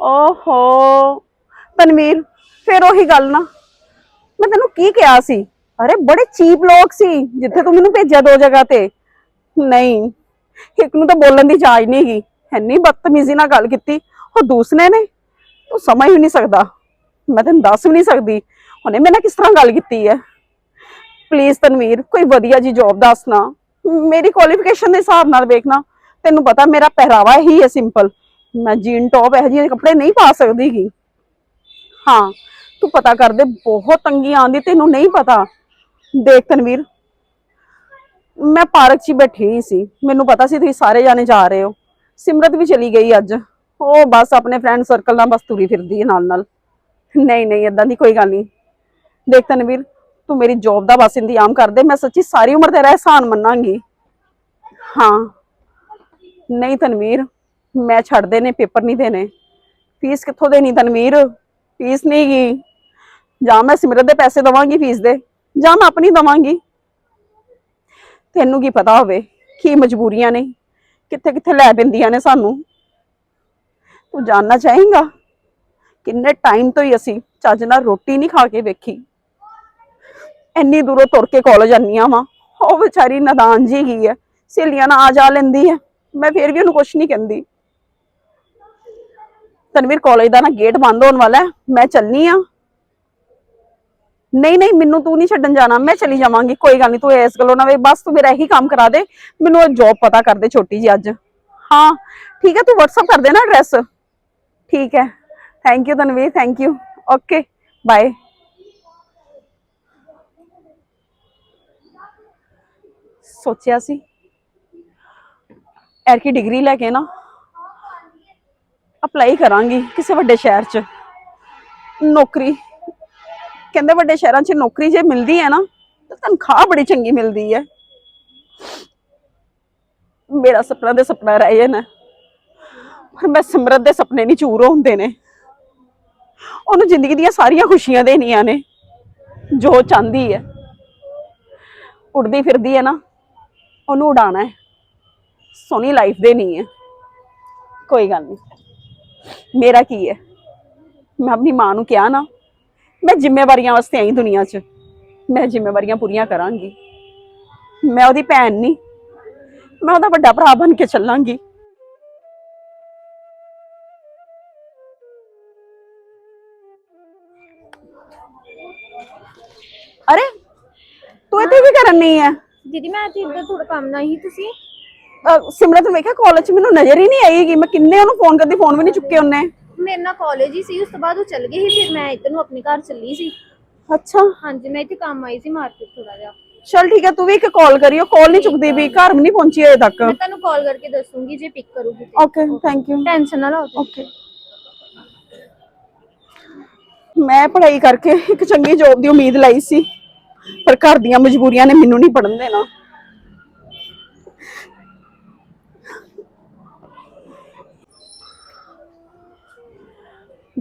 ਓਹੋ, ਤਨਵੀਰ, ਫਿਰ ਉਹੀ ਗੱਲ ਨਾ। ਮੈਂ ਤੈਨੂੰ ਕੀ ਕਿਹਾ ਸੀ? ਅਰੇ ਬੜੇ ਚੀਪ ਲੋਕ ਸੀ, ਜਿੱਥੇ ਤੂੰ ਮੈਨੂੰ ਭੇਜਿਆ ਦੋ ਜਗ੍ਹਾ ਤੇ। ਨਹੀਂ, ਇੱਕ ਨੂੰ ਤਾਂ ਬੋਲਣ ਦੀ ਜਾਚ ਨਹੀਂ ਗਈ ਇੰਨੀ ਬਦਤਮੀਜ਼ੀ ਨਾਲ ਗੱਲ ਕੀਤੀ, ਉਹ ਦੂਸਰੇ ਨੇ? ਤੂੰ ਸਮਝ ਵੀ ਨਹੀਂ ਸਕਦਾ। ਮੈਂ ਤੈਨੂੰ ਦੱਸ ਵੀ ਨਹੀਂ ਸਕਦੀ, ਉਹਨੇ ਮੇਰੇ ਨਾਲ ਕਿਸ ਤਰ੍ਹਾਂ ਗੱਲ ਕੀਤੀ ਹੈ। ਪਲੀਜ਼ ਤਨਵੀਰ, ਕੋਈ ਵਧੀਆ ਜੀ ਜੌਬ ਦੱਸ ਨਾ। ਮੇਰੀ ਕੁਆਲੀਫਿਕੇਸ਼ਨ ਦੇ ਹਿਸਾਬ ਨਾਲ ਵੇਖਣਾ। ਤੈਨੂੰ ਪਤਾ ਮੇਰਾ ਪਹਿਰਾਵਾ ਹੀ ਹੈ ਸਿੰਪਲ ਮੈਂ ਜੀਨ ਟੌਪ ਇਹੋ ਜਿਹੇ ਕੱਪੜੇ ਨਹੀਂ ਪਾ ਸਕਦੀ ਗੀ। ਹਾਂ, ਤੂੰ ਪਤਾ ਕਰ ਦੇ, ਬਹੁਤ ਤੰਗੀ ਆਂਦੀ ਤੈਨੂੰ ਨਹੀਂ ਪਤਾ। ਦੇਖ ਤਨਵੀਰ, ਮੈਂ ਪਾਰਕ 'ਚ ਹੀ ਬੈਠੀ ਹੋਈ ਸੀ, ਮੈਨੂੰ ਪਤਾ ਸੀ ਤੁਸੀਂ ਸਾਰੇ ਜਾਣੇ ਜਾ ਰਹੇ ਹੋ। ਸਿਮਰਤ ਵੀ ਚਲੀ ਗਈ ਅੱਜ। ਉਹ ਬਸ ਆਪਣੇ ਫਰੈਂਡ ਸਰਕਲ ਨਾਲ ਬਸ ਤੁਰੀ ਫਿਰਦੀ ਹੈ ਨਾਲ ਨਾਲ। ਨਹੀਂ ਨਹੀਂ ਇਦਾਂ ਦੀ ਕੋਈ ਗੱਲ ਨਹੀਂ। ਦੇਖ ਤਨਵੀਰ, ਤੂੰ ਮੇਰੀ ਜੌਬ ਦਾ ਬਸ ਇੰਤਜ਼ਾਮ ਕਰ ਦੇ, ਮੈਂ ਸੱਚੀ ਸਾਰੀ ਉਮਰ ਤੇਰਾ ਇਹਸਾਨ ਮੰਨਾਂਗੀ। ਹਾਂ। ਨਹੀਂ ਤਨਵੀਰ ਮੈਂ ਛੱਡ ਦੇਣੇ ਪੇਪਰ ਨਹੀਂ ਦੇਣੇ। ਫੀਸ ਕਿੱਥੋਂ ਦੇਣੀ ਤਨਵੀਰ? ਫੀਸ ਨਹੀਂ ਗਈ ਜਾਂ ਮੈਂ ਸਿਮਰਤ ਦੇ ਪੈਸੇ ਦਵਾਂਗੀ ਫੀਸ ਦੇ, ਜਾਂ ਮੈਂ ਆਪਣੀ ਦਵਾਂਗੀ। ਤੈਨੂੰ ਕੀ ਪਤਾ ਹੋਵੇ, ਕੀ ਮਜਬੂਰੀਆਂ ਨੇ, ਕਿੱਥੇ ਕਿੱਥੇ ਲੈ ਪੈਂਦੀਆਂ ਨੇ ਸਾਨੂੰ। ਤੂੰ ਜਾਣਨਾ ਚਾਹੇਂਗਾ? ਕਿੰਨੇ ਟਾਈਮ ਤੋਂ ਹੀ ਅਸੀਂ ਚੱਜ ਨਾਲ ਰੋਟੀ ਨਹੀਂ ਖਾ ਕੇ ਵੇਖੀ। ਇੰਨੀ ਦੂਰੋਂ ਤੁਰ ਕੇ ਕਾਲਜ ਆਨੀਆਂ ਵਾਂ। ਉਹ ਵਿਚਾਰੀ ਨਦਾਨ ਜੀ ਗਈ ਹੈ, ਸਹੇਲੀਆਂ ਨਾਲ ਆ ਜਾ ਲੈਂਦੀ ਹੈ। ਮੈਂ ਫੇਰ ਵੀ ਉਹਨੂੰ ਕੁਝ ਨਹੀਂ ਕਹਿੰਦੀ। ਤਨਵੀਰ ਕਾਲਜ ਦਾ ਨਾ ਗੇਟ ਬੰਦ ਹੋਣ ਵਾਲਾ ਹੈ, ਮੈਂ ਚੱਲਨੀ ਆ। ਨਹੀਂ ਨਹੀਂ, ਮੈਨੂੰ ਤੂੰ ਨਹੀਂ ਛੱਡਣ ਜਾਣਾ, ਮੈਂ ਚਲੀ ਜਾਵਾਂਗੀ, ਕੋਈ ਗੱਲ ਨਹੀਂ, ਤੂੰ ਇਸ ਗੱਲੋਂ ਨਾ ਵੇ, ਬਸ ਤੂੰ ਮੇਰਾ ਇਹੀ ਕੰਮ ਕਰਾ ਦੇ, ਮੈਨੂੰ ਉਹ ਜੌਬ ਪਤਾ ਕਰ ਦੇ ਛੋਟੀ ਜੀ ਅੱਜ। ਹਾਂ, ਠੀਕ ਹੈ, ਤੂੰ WhatsApp ਕਰ ਦੇ ਨਾ ਐਡਰੈਸ ਠੀਕ ਹੈ thank you Tanveer thank you okay bye ਸੋਚਿਆ ਸੀ ਐਰ ਕੀ ਡਿਗਰੀ ਲੈ ਕੇ ਨਾ ਅਪਲਾਈ ਕਰਾਂਗੀ ਕਿਸੇ ਵੱਡੇ ਸ਼ਹਿਰ 'ਚ। ਨੌਕਰੀ, ਕਹਿੰਦੇ ਵੱਡੇ ਸ਼ਹਿਰਾਂ 'ਚ ਨੌਕਰੀ ਜੇ ਮਿਲਦੀ ਹੈ ਨਾ, ਤਾਂ ਤਨਖਾਹ ਬੜੀ ਚੰਗੀ ਮਿਲਦੀ ਹੈ। ਮੇਰਾ ਸੁਪਨਾ ਦੇ ਸੁਪਨਾ ਰਹਿ ਜਾਣਾ ਪਰ ਮੈਂ ਸਿਮਰਤ ਦੇ ਸੁਪਨੇ ਨਹੀਂ ਚੂਰ ਹੁੰਦੇ ਨੇ। ਉਹਨੂੰ ਜ਼ਿੰਦਗੀ ਦੀਆਂ ਸਾਰੀਆਂ ਖੁਸ਼ੀਆਂ ਦੇਣੀਆਂ ਨੇ, ਜੋ ਚਾਹੁੰਦੀ ਹੈ। ਉੱਡਦੀ ਫਿਰਦੀ ਹੈ ਨਾ, ਉਹਨੂੰ ਉਡਾਣਾ ਹੈ। ਸੋਹਣੀ ਲਾਈਫ ਦੇਣੀ ਹੈ। ਕੋਈ ਗੱਲ ਨਹੀਂ। ਮੇਰਾ ਕੀ ਹੈ? ਮੈਂ ਆਪਣੀ ਮਾਂ ਨੂੰ ਕਿਹਾ ਨਾ, ਮੈਂ ਜ਼ਿੰਮੇਵਾਰੀਆਂ ਵਾਸਤੇ ਆਈ ਦੁਨੀਆ 'ਚ। ਮੈਂ ਜ਼ਿੰਮੇਵਾਰੀਆਂ ਪੂਰੀਆਂ ਕਰਾਂਗੀ। ਮੈਂ ਉਹਦੀ ਭੈਣ ਨਹੀਂ ਮੈਂ ਉਹਦਾ ਵੱਡਾ ਭਰਾ ਬਣ ਕੇ ਚੱਲਾਂਗੀ। ਅਰੇ, ਤੂੰ ਇੱਥੇ ਕੀ ਕਰਨ ਨਹੀਂ ਹੈ ਦੀਦੀ, ਮੈਂ ਤੇ ਇੱਧਰ ਥੋੜਾ ਕੰਮ ਨਾਲ ਹੀ ਤੁਸੀਂ। ਸਿਮਰਤ ਨੂੰ ਵੇਖਿਆ ਕਾਲਜ 'ਚ ਮੈਨੂੰ ਨਜ਼ਰ ਹੀ ਨਹੀਂ ਆਈਗੀ। ਮੈਂ ਕਿੰਨੇ ਉਹਨੂੰ ਫੋਨ ਕਰਦੀ ਫੋਨ ਵੀ ਨਹੀਂ ਚੁੱਕੇ ਉਹਨੇ। ਮੇਰੇ ਨਾਲ ਕਾਲਜ ਹੀ ਸੀ ਉਸ ਤੋਂ ਬਾਅਦ ਉਹ ਚਲ ਗਏ ਸੀ ਫਿਰ ਮੈਂ ਇੱਧਰ ਨੂੰ ਆਪਣੇ ਘਰ ਚੱਲੀ ਸੀ। ਅੱਛਾ। ਹਾਂਜੀ ਮੈਂ ਇੱਥੇ ਕੰਮ ਆਈ ਸੀ ਮਾਰਕੀਟ ਥੋੜਾ ਜਿਹਾ। ਚਲ ਠੀਕ ਹੈ ਤੂੰ ਵੀ ਇੱਕ ਕਾਲ ਕਰਿਓ ਕਾਲ ਨਹੀਂ ਚੁੱਕਦੀ ਵੀ ਘਰ ਵੀ ਨਹੀਂ ਪਹੁੰਚੀ ਅਜੇ ਤੱਕ। ਮੈਂ ਤੁਹਾਨੂੰ ਕਾਲ ਕਰਕੇ ਦੱਸੂਗੀ ਜੇ ਪਿਕ ਕਰੂਗੀ ਤੇ। ਓਕੇ ਥੈਂਕ ਯੂ ਟੈਨਸ਼ਨ ਨਾ ਲਓ। ਓਕੇ ਮੈਂ ਪੜ੍ਹਾਈ ਕਰਕੇ ਇੱਕ ਚੰਗੀ ਜੌਬ ਦੀ ਉਮੀਦ ਲਈ ਸੀ ਪਰ ਘਰ ਦੀਆਂ ਮਜਬੂਰੀਆਂ ਨੇ ਮੈਨੂੰ ਨਹੀਂ ਪੜਨ ਦੇਣਾ।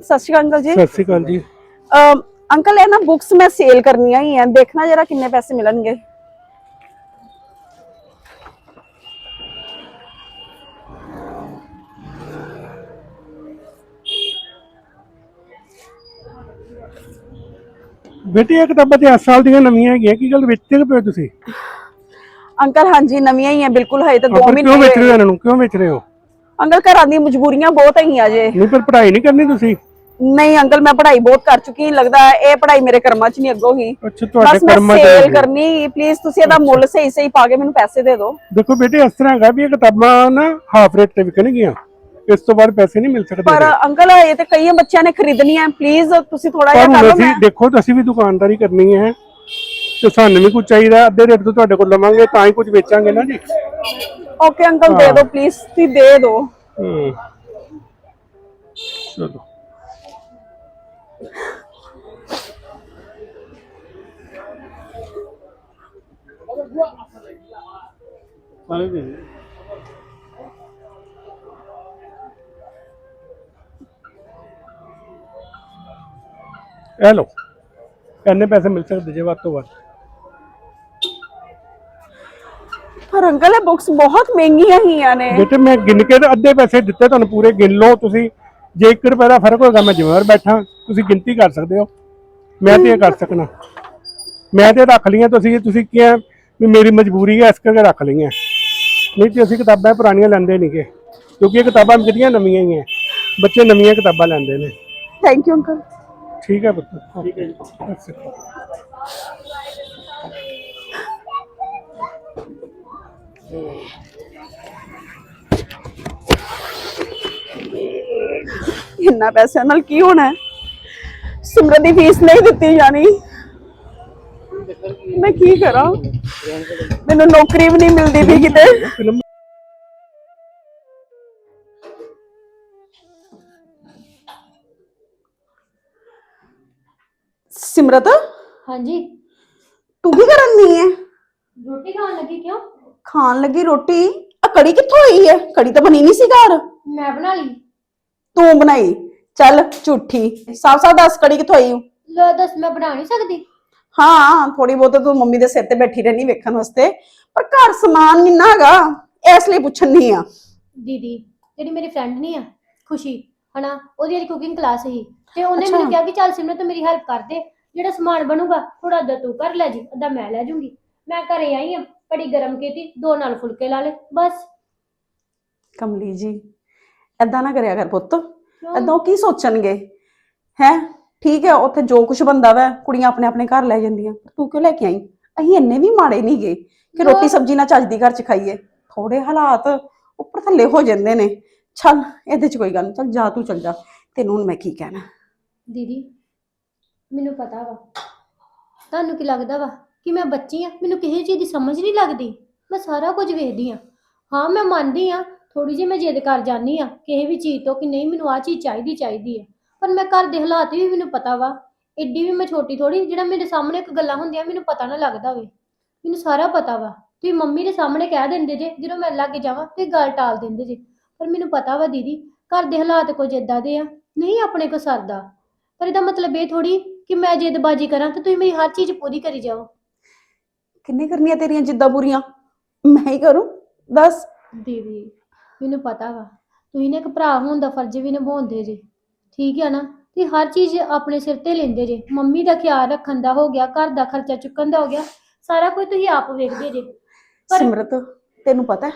ਸਤਿ ਸ਼੍ਰੀ ਅਕਾਲ ਅੰਕਲ ਜੀ। ਸਤਿ ਸ਼੍ਰੀ ਅਕਾਲ ਜੀ। ਅਮ, ਅੰਕਲ ਇਹ ਨਾ ਬੁੱਕਸ ਮੈਂ ਸੇਲ ਕਰਨੀਆਂ ਹੀ ਆ। ਦੇਖਣਾ ਜਰਾ ਕਿੰਨੇ ਪੈਸੇ ਮਿਲਣਗੇ। ਬੇਟੀ ਇਹ ਕਿਤਾਬਾਂ ਤੇ 8 ਸਾਲ ਦੀਆਂ ਨਵੀਆਂ ਹੈਗੀਆਂ। ਕੀ ਗੱਲ ਵੇਚਦੇ ਪਏ ਹੋ ਤੁਸੀਂ? ਅੰਕਲ ਹਾਂਜੀ ਨਵੀਆਂ ਹੀ ਆ। ਬਿਲਕੁਲ ਹਜੇ ਤਾਂ 2 ਪਰ ਮਹੀਨੇ ਕਿਉਂ ਵੇਚ। ਰਹੇ ਹੋ ਇਹਨਾਂ ਨੂੰ? ਕਿਉਂ ਵੇਚ ਰਹੇ ਹੋ? ਅੰਕਲ ਘਰਾਂ ਦੀਆਂ ਮਜਬੂਰੀਆਂ ਬਹੁਤ ਹੈਗੀਆਂ ਜੇ। ਨਹੀਂ ਪਰ ਪੜ੍ਹਾਈ ਨਹੀਂ ਕਰਨੀ ਤੁਸੀਂ? ਨਹੀਂ ਅੰਕਲ ਮੈਂ ਪੜ੍ਹਾਈ ਬਹੁਤ ਕਰ ਚੁੱਕੀ ਲੱਗਦਾ ਹੈ ਇਹ ਪੜ੍ਹਾਈ ਮੇਰੇ ਕਰਮਾਂ 'ਚ ਨਹੀਂ ਅੱਛਾ ਤੁਹਾਡੇ ਬਸ ਮੈਂ ਕਰਮਾਂ ਚ ਸੇਲ। ਕਰਨੀ ਪਲੀਜ਼ ਤੁਸੀਂ ਇਹਦਾ ਮੁੱਲ ਸਹੀ ਸਹੀ ਪਾ ਕੇ ਮੈਨੂੰ ਪੈਸੇ ਦੇ ਦਿਓ। ਦੇਖੋ ਬੇਟੇ ਇਸ ਤਰ੍ਹਾਂ ਹੈਗਾ ਵੀ ਇਹ ਕਿਤਾਬਾਂ ਨਾ ਹਾਫ ਰੇਟ ਤੇ ਵਿਕਣਗੀਆਂ। ਇਸ ਤੋਂ ਬਾਅਦ ਪੈਸੇ ਨਹੀਂ ਮਿਲ ਸਕਦੇ ਪਰ। ਅੰਕਲ ਇਹ ਤੇ ਕਈ ਬੱਚਿਆਂ ਨੇ ਖਰੀਦਣੀਆਂ ਪਲੀਜ਼ ਤੁਸੀਂ ਥੋੜਾ ਜਿਹਾ ਪਰ ਕਰ ਹੁਣ ਲਓ ਅਸੀਂ ਮੈਂ ਦੇਖੋ ਤਾਂ ਅਸੀਂ ਵੀ ਦੁਕਾਨਦਾਰੀ ਕਰਨੀ ਹੈ ਤੇ ਸਾਨੂੰ ਵੀ ਕੁਝ ਚਾਹੀਦਾ ਅੱਧੇ ਰੇਟ ਤੋਂ ਤੁਹਾਡੇ ਕੋਲ ਲਵਾਂਗੇ ਤਾਂ ਹੀ ਕੁਝ ਵੇਚਾਂਗੇ ਨਾ ਜੀ। ਓਕੇ ਅੰਕਲ ਦੇ ਦਿਓ ਪਲੀਜ਼ ਤੁਸੀਂ ਦੇ ਦਿਓ। ਹੂੰ। ਚਲੋ। ਸਾਰੇ ਦੇ। ਇਹ ਲਓ। ਇੰਨੇ ਪੈਸੇ ਮਿਲ ਸਕਦੇ ਜੇ ਵੱਧ ਤੋਂ ਵੱਧ। ਪਰ ਅੰਕਲ ਇਹ ਬੁੱਕਸ ਬਹੁਤ ਮਹਿੰਗੀਆਂ ਹੀਆਂ ਨੇ। ਬੇਟੇ ਮੈਂ ਗਿਣ ਕੇ ਤੇ ਅੱਧੇ ਪੈਸੇ ਦਿੱਤੇ ਤੁਹਾਨੂੰ ਪੂਰੇ ਗਿਣ ਲਓ ਤੁਸੀਂ। ਜੇ 1 ਰੁਪਏ ਦਾ ਫ਼ਰਕ ਹੋਏਗਾ ਮੈਂ ਜ਼ਿੰਮੇਵਾਰ ਬੈਠਾ। ਤੁਸੀਂ ਗਿਣਤੀ ਕਰ ਸਕਦੇ ਹੋ। ਮੈਂ ਤੇ ਇਹ ਕਰ ਸਕਣਾ। ਮੈਂ ਤੇ ਰੱਖ ਲਈਆਂ ਤੁਸੀਂ ਤੁਸੀਂ ਕਿਹਾ ਵੀ ਮੇਰੀ ਮਜਬੂਰੀ ਹੈ ਇਸ ਕਰਕੇ ਰੱਖ ਲਈਆਂ। ਨਹੀਂ ਤੇ ਅਸੀਂ ਕਿਤਾਬਾਂ ਪੁਰਾਣੀਆਂ ਲੈਂਦੇ ਨਹੀਂਗੇ ਕਿਉਂਕਿ ਇਹ ਕਿਤਾਬਾਂ ਜਿਹੜੀਆਂ ਨਵੀਆਂ ਹੀ ਹੈ। ਬੱਚੇ ਨਵੀਆਂ ਕਿਤਾਬਾਂ ਲੈਂਦੇ ਨੇ। ਥੈਂਕ ਯੂ ਅੰਕਲ ਠੀਕ ਹੈ ਪੁੱਤ। ਠੀਕ ਹੈ ਜੀ। ਇੰਨਾ ਪੈਸਿਆਂ ਨਾਲ ਕੀ ਹੋਣਾ ਹੈ? ਸਿਮਰਨ ਦੀ ਫੀਸ ਨਹੀਂ ਦਿੱਤੀ ਜਾਣੀ। ਮੈਂ ਕੀ ਕਰਾਂ? ਮੈਨੂੰ ਨੌਕਰੀ ਵੀ ਨਹੀਂ ਮਿਲਦੀ ਵੀ ਕਿਤੇ। ਸਿਮਰਤ ਹਾਂਜੀ। ਤੂੰ ਕੀ ਕਰਨ ਨਹੀਂ ਹੈ ਰੋਟੀ ਖਾਣ ਲੱਗੀ ਕਿਉਂ? ਖਾਣ ਲੱਗੀ ਰੋਟੀ। ਆ ਕੜੀ ਕਿੱਥੋਂ ਆਈ ਹੈ ਕੜੀ ਤਾਂ ਬਣੀ ਨਹੀਂ ਸੀ ਘਰ। ਮੈਂ ਬਣਾ ਲਈ। ਤੂੰ ਬਣਾਈ। ਚੱਲ ਝੂਠੀ। ਸਾਫ਼ ਸਾਫ਼ ਦੱਸ ਕੜੀ ਕਿੱਥੋਂ ਆਈ ਓ? ਲੈ ਦੱਸ ਮੈਂ ਬਣਾ ਨਹੀਂ ਸਕਦੀ। ਹਾਂ ਥੋੜੀ ਬਹੁਤ ਤੂੰ ਮੰਮੀ ਦੇ ਸਿਰ ਤੇ ਬੈਠੀ ਰਹਿਣੀ ਵੇਖਣ ਵਾਸਤੇ। ਪਰ ਘਰ ਸਮਾਨ ਨਹੀਂ ਨਾ ਹੈਗਾ ਇਸ ਲਈ ਪੁੱਛਣ ਨਹੀਂ ਆ। ਦੀਦੀ ਜਿਹੜੀ ਮੇਰੀ ਫਰੈਂਡ ਨਹੀਂ ਆ ਖੁਸ਼ੀ ਹਨਾ ਉਹਦੀ ਅੱਜ ਕੁਕਿੰਗ ਕਲਾਸ ਸੀ। ਤੇ ਉਹਨੇ ਅੱਛਾ। ਮੈਨੂੰ ਕਿਹਾ ਕਿ ਚੱਲ ਸਿਮਰਨ ਤੂੰ ਮੇਰੀ ਹੈਲਪ ਕਰ ਦੇ। ਜਿਹੜਾ ਸਮਾਨ ਬਣੂਗਾ ਥੋੜਾ ਅੱਧਾ ਤੂੰ ਕਰ ਲੈ ਜੀ ਅੱਧਾ ਮੈਂ ਲੈ ਜੂੰਗੀ। ਮੈਂ ਘਰੇ ਆਈ ਆ ਕੜੀ ਗਰਮ ਕੀਤੀ ਦੋ ਨਾਲ ਫੁਲਕੇ ਲਾ ਲੇ ਬਸ। ਕਮਲੀ ਜੀ ਐਦਾਂ ਨਾ ਕਰਿਆ ਕਰ ਪੁੱਤ? ਐਦਾਂ ਉਹ ਕੀ ਸੋਚਣਗੇ? ਹੈ? ਠੀਕ ਹੈ ਉੱਥੇ ਜੋ ਕੁਝ ਬੰਦਾ ਵੈ ਕੁੜੀਆਂ ਆਪਣੇ ਆਪਣੇ ਘਰ ਲੈ ਜਾਂਦੀਆਂ। ਤੂੰ ਕਿਉਂ ਲੈ ਕੇ ਆਈ? ਅਸੀਂ ਇੰਨੇ ਵੀ ਮਾੜੇ ਨਹੀਂ ਗਏ ਕਿ। ਰੋਟੀ ਸਬਜ਼ੀ ਨਾ ਚੱਜਦੀ ਘਰ ਚ ਖਾਈਏ। ਥੋੜੇ ਹਾਲਾਤ ਉੱਪਰ ਥੱਲੇ ਹੋ ਜਾਂਦੇ ਨੇ। ਚੱਲ ਇਹਦੇ ਚ ਕੋਈ ਗੱਲ ਨਹੀਂ ਚੱਲ ਜਾ ਤੂੰ ਚੱਲ ਜਾ। ਤੈਨੂੰ ਹੁਣ ਮੈਂ ਕੀ ਕਹਿਣਾ? ਦੀਦੀ ਮੈਨੂੰ ਪਤਾ ਵਾ। ਤੁਹਾਨੂੰ ਕੀ ਲੱਗਦਾ ਵਾ ਕਿ ਮੈਂ ਬੱਚੀ ਆ? ਮੈਨੂੰ ਕਿਸੇ ਚੀਜ਼ ਦੀ ਸਮਝ ਨਹੀਂ ਲੱਗਦੀ। ਮੈਂ ਸਾਰਾ ਕੁਝ ਵੇਖਦੀ ਆ। ਹਾਂ ਮੈਂ ਮੰਨਦੀ ਆ ਥੋੜੀ ਜਿਹੀ ਮੈਂ ਜਿੱਦ ਕਰ ਜਾਂਦੀ ਆ ਕਿਸੇ ਵੀ ਚੀਜ਼ ਤੋਂ ਕਿ ਨਹੀਂ ਮੈਨੂੰ ਆ ਚੀਜ਼ ਚਾਹੀਦੀ ਚਾਹੀਦੀ ਹੈ। ਪਰ ਮੈਂ ਘਰ ਦੇ ਹਾਲਾਤ ਵੀ ਮੈਨੂੰ ਪਤਾ ਵਾ। ਏਡੀ ਵੀ ਮੈਂ ਛੋਟੀ ਥੋੜੀ ਜਿਹੜਾ ਮੇਰੇ ਸਾਹਮਣੇ ਇੱਕ ਗੱਲਾਂ ਹੁੰਦੀਆਂ ਮੈਨੂੰ ਪਤਾ ਨਾ ਲੱਗਦਾ ਹੋਵੇ ਮੈਨੂੰ ਸਾਰਾ ਪਤਾ ਵਾ। ਤੁਸੀਂ ਮੰਮੀ ਦੇ ਸਾਹਮਣੇ ਕਹਿ ਦਿੰਦੇ ਜੇ ਜਦੋਂ ਮੈਂ ਲੱਗ ਜਾਵਾਂ ਤੇ ਗੱਲ ਟਾਲ ਦਿੰਦੇ ਜੇ। ਪਰ ਮੈਨੂੰ ਪਤਾ ਵਾ ਦੀਦੀ ਘਰ ਦੇ ਹਾਲਾਤ ਕੁਝ ਏਦਾਂ ਦੇ ਆ। ਨਹੀਂ ਆਪਣੇ ਕੋ ਸਰਦਾ। ਪਰ ਇਹਦਾ ਮਤਲਬ ਇਹ ਥੋੜੀ ਕਿ ਮੈਂ ਜਿੱਦਬਾਜੀ ਕਰਾਂ ਤੇ ਤੁਸੀਂ ਮੇਰੀ ਹਰ ਚੀਜ਼ ਪੂਰੀ ਕਰੀ ਜਾਓ। ਕਿੰਨੇ ਕਰਨੀਆਂ ਤੇਰੀਆਂ ਜਿੱਦਾਂ ਪੂਰੀਆਂ ਮੈਂ ਹੀ ਕਰੂੰ? ਦੱਸ। ਦੀਦੀ ਮੈਨੂੰ ਪਤਾ ਵਾ। ਤੁਸੀਂ ਨੇ ਇੱਕ ਭਰਾ ਹੋਣ ਦਾ ਫਰਜ਼ ਵੀ ਨਿਭਾਉਂਦੇ ਜੇ। ਠੀਕ ਹੈ ਨਾ? ਤੇ ਹਰ ਚੀਜ਼ ਆਪਣੇ ਸਿਰ ਤੇ ਲੈਂਦੇ ਜੇ। ਮੰਮੀ ਦਾ ਖਿਆਲ ਰੱਖਣ ਦਾ ਹੋ ਗਿਆ, ਘਰ ਦਾ ਖਰਚਾ ਚੁੱਕਣ ਦਾ ਹੋ ਗਿਆ, ਸਾਰਾ ਕੁਝ ਤੁਸੀਂ ਆਪ ਵੇਖਦੇ ਜੇ। ਪਰ- ਸਿਮਰਤ, ਤੈਨੂੰ ਪਤਾ ਹੈ,